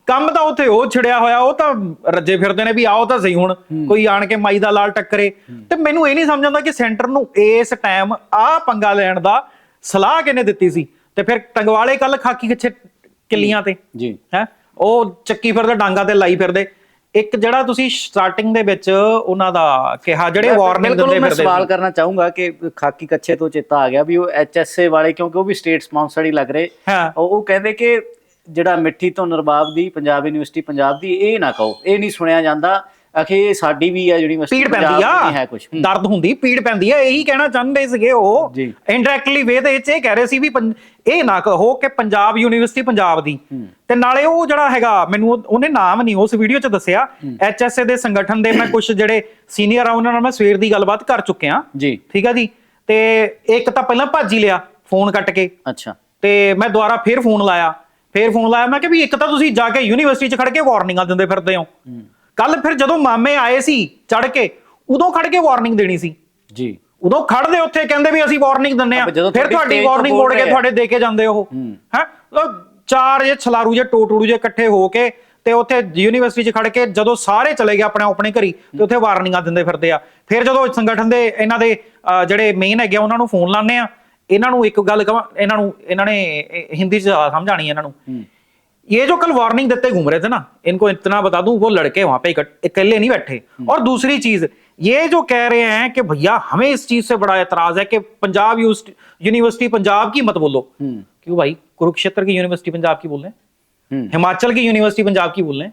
ਕੰਮ ਤਾਂ ਉੱਥੇ ਉਹ ਛਿੜਿਆ ਹੋਇਆ ਉਹ ਤਾਂ ਰੱਜੇ ਫਿਰਦੇ ਨੇ ਵੀ ਆਓ ਤਾਂ ਸਹੀ ਹੁਣ। ਕੋਈ ਆਣ ਕੇ ਮਾਈ ਦਾ ਲਾਲ ਟੱਕਰੇ। ਤੇ ਮੈਨੂੰ ਇਹ ਨਹੀਂ ਸਮਝ ਆਉਂਦਾ ਕਿ ਸੈਂਟਰ ਨੂੰ ਇਸ ਟਾਈਮ ਆ ਪੰਗਾ ਲੈਣ ਦਾ ਸਲਾਹ ਕਿਹਨੇ ਦਿੱਤੀ ਸੀ? ਤੇ ਫਿਰ ਟੰਗਵਾਲੇ ਕੱਲ ਖਾਕੀ ਕਿੱਥੇ ਕਿੱਲੀਆਂ ਤੇ? ਜੀ। ਹੈ? ਉਹ ਚੱਕੀ ਫਿਰਦੇ ਡਾਂਗਾ ਤੇ ਲਾਈ ਫਿਰਦੇ। ਇੱਕ ਜਿਹੜਾ ਤੁਸੀਂ ਸਟਾਰਟਿੰਗ ਦੇ ਵਿੱਚ ਉਹਨਾਂ ਦਾ ਕਿਹਾ ਜਿਹੜੇ ਵਾਰਨਿੰਗ ਦਿੰਦੇ ਮੈਂ ਫਿਰਦੇ ਸਵਾਲ ਸੀ। ਕਰਨਾ ਚਾਹੂੰਗਾ ਕਿ ਖਾਕੀ ਕੱਛੇ ਤੋਂ ਚੇਤਾ ਆ ਗਿਆ ਵੀ ਉਹ ਐਚਐਸਏ ਵਾਲੇ ਕਿਉਂਕਿ ਉਹ ਵੀ ਸਟੇਟ ਸਪਾਂਸਰਡ ਹੀ ਲੱਗ ਰਹੇ। ਉਹ ਕਹਿੰਦੇ ਕਿ ਜਿਹੜਾ ਮਿੱਠੀ ਤੋਂ ਨਰਬਾਬ ਦੀ ਪੰਜਾਬ ਯੂਨੀਵਰਸਿਟੀ ਪੰਜਾਬ ਦੀ ਇਹ ਨਾ ਕਹੋ ਇਹ ਨਹੀਂ ਸੁਣਿਆ ਜਾਂਦਾ। ਅਖੇ ਸਾਡੀ ਵੀ ਆ ਯੂਨੀਵਰਸਿਟੀ ਪੀੜ ਪੈਂਦੀ ਆ। ਦਰਦ ਹੁੰਦੀ ਪੀੜ ਪੈਂਦੀ ਆ ਇਹੀ ਕਹਿਣਾ ਚਾਹੁੰਦੇ ਸੀਗੇ ਉਹ। ਇਨਡਾਇਰੈਕਟਲੀ ਵੇ ਦੇ ਵਿੱਚ ਇਹ ਕਹਿ ਰਹੇ ਸੀ ਵੀ ਇਹ ਨਾ ਕਹੋ ਕਿ ਪੰਜਾਬ ਯੂਨੀਵਰਸਿਟੀ ਪੰਜਾਬ ਦੀ। ਤੇ ਨਾਲੇ ਉਹ ਜਿਹੜਾ ਹੈਗਾ ਮੈਨੂੰ ਉਹ- ਉਹਨੇ ਨਾਮ ਨਹੀਂ ਉਸ ਵੀਡੀਓ 'ਚ ਦੱਸਿਆ। ਐਚਐਸਏ ਦੇ ਸੰਗਠਨ ਦੇ ਮੈਂ ਕੁਝ ਜਿਹੜੇ ਸੀਨੀਅਰ ਆ ਉਹਨਾਂ ਨਾਲ ਮੈਂ ਸਵੇਰ ਦੀ ਗੱਲਬਾਤ ਕਰ ਚੁੱਕਿਆ। ਜੀ। ਠੀਕ ਆ ਜੀ? ਤੇ ਇੱਕ ਤਾਂ ਪਹਿਲਾਂ ਭੱਜ ਲਿਆ ਫੋਨ ਕੱਟ ਕੇ। ਅੱਛਾ। ਤੇ ਮੈਂ ਦੁਬਾਰਾ ਫੇਰ ਫੋਨ ਲਾਇਆ। ਫੇਰ ਫੋਨ ਲਾਇਆ ਮੈਂ ਕਿ ਵੀ ਇੱਕ ਤਾਂ ਤੁਸੀਂ ਜਾ ਕੇ ਯੂਨੀਵਰਸਿਟੀ 'ਚ ਖੜ ਕੇ ਵਾਰਨਿੰਗਾਂ ਦਿੰਦੇ ਫਿਰਦੇ ਹੋ। ਕੱਲ ਫਿਰ ਜਦੋਂ ਮਾਮੇ ਆਏ ਸੀ ਚੜ ਕੇ ਉਦੋਂ ਖੜ ਕੇ ਵਾਰਨਿੰਗ ਦੇਣੀ ਸੀ। ਜੀ। ਉਦੋਂ ਖੜਦੇ ਉੱਥੇ ਕਹਿੰਦੇ ਵੀ ਅਸੀਂ ਵਾਰਨਿੰਗ ਦਿੰਨੇ ਆ ਫਿਰ ਤੁਹਾਡੀ ਵਾਰਨਿੰਗ ਮੋੜ ਕੇ। ਤੁਹਾਡੇ ਦੇ ਕੇ ਜਾਂਦੇ ਉਹ। ਹੂੰ। ਚਾਰ ਜੇ ਛਲਾਰੂ ਜੇ ਟੋਟੜੂ ਜੇ ਇਕੱਠੇ ਹੋ ਕੇ ਤੇ ਉੱਥੇ ਯੂਨੀਵਰਸਿਟੀ 'ਚ ਖੜ ਕੇ ਜਦੋਂ ਸਾਰੇ ਚਲੇ ਗਏ ਆਪਣੇ ਆਪਣੇ ਘਰੀ ਤੇ ਉੱਥੇ ਵਾਰਨਿੰਗਾਂ ਦਿੰਦੇ ਫਿਰਦੇ ਆ। ਫਿਰ ਜਦੋਂ ਸੰਗਠਨ ਦੇ ਇਹਨਾਂ ਦੇ ਜਿਹੜੇ ਮੇਨ ਹੈਗੇ ਉਹਨਾਂ ਨੂੰ ਫੋਨ ਲਾਉਂਦੇ ਆ ਇਹਨਾਂ ਨੂੰ ਇੱਕ ਗੱਲ ਕਹਾਂ ਇਹਨਾਂ ਨੂੰ ਇਹਨਾਂ ਨੇ ਹਿੰਦੀ 'ਚ ਸਮਝਾਣੀ ਇਹਨਾਂ ਨੂੰ। ये जो कल वार्निंग देते घूम रहे थे ना इनको इतना बता दूँ वो लड़के वहाँ पे अकेले नहीं बैठे। हम्म। और दूसरी चीज़ ये जो कह रहे हैं कि भैया हमें इस चीज़ से बड़ा एतराज़ है कि पंजाब यूनिवर्सिटी पंजाब की मत बोलो। हम्म। क्यों भाई? कुरुक्षेत्र की यूनिवर्सिटी पंजाब की बोल रहे हम्म। हिमाचल की यूनिवर्सिटी पंजाब की बोल रहे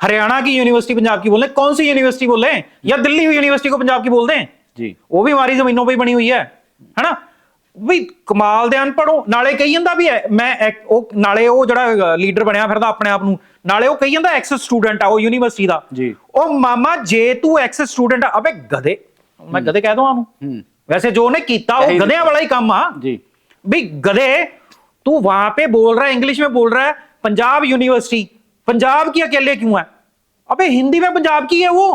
हरियाणा की यूनिवर्सिटी पंजाब की बोल रहे कौन सी यूनिवर्सिटी बोल रहे हैं? या दिल्ली यूनिवर्सिटी को पंजाब की बोल दें? जी। वो भी हमारी जमीनों पर बनी हुई है है ना? ਵੀ ਕਮਾਲ ਦੇ ਅਨਪੜ੍ਹੋ ਨਾਲੇ ਕਹੀ ਜਾਂਦਾ ਵੀ ਐ- ਮੈਂ ਐਕ- ਉਹ ਨਾਲੇ ਉਹ ਜਿਹੜਾ ਲੀਡਰ ਬਣਿਆ ਫਿਰਦਾ ਆਪਣੇ ਆਪ ਨੂੰ ਨਾਲੇ ਉਹ ਕਹੀ ਜਾਂਦਾ ਐਕਸ ਸਟੂਡੈਂਟ ਆ ਉਹ ਯੂਨੀਵਰਸਿਟੀ ਦਾ ਜੀ। ਉਹ ਮਾਮਾ ਜੇ ਤੂੰ ਐਕਸ ਸਟੂਡੈਂਟ ਆ ਅਬੇ ਗਧੇ ਮੈਂ ਗਧੇ ਕਹਿ ਦਵਾਂ ਉਹਨੂੰ ਹੂੰ वैसे जो उन्हें कीता वो यही- गधे वाला ही काम आ जी भी गधे तू वहां पे बोल रहा है इंग्लिश में बोल रहा है पंजाब यूनिवर्सिटी पंजाब की अकेले क्यों है अबे हिंदी में पंजाब की है वो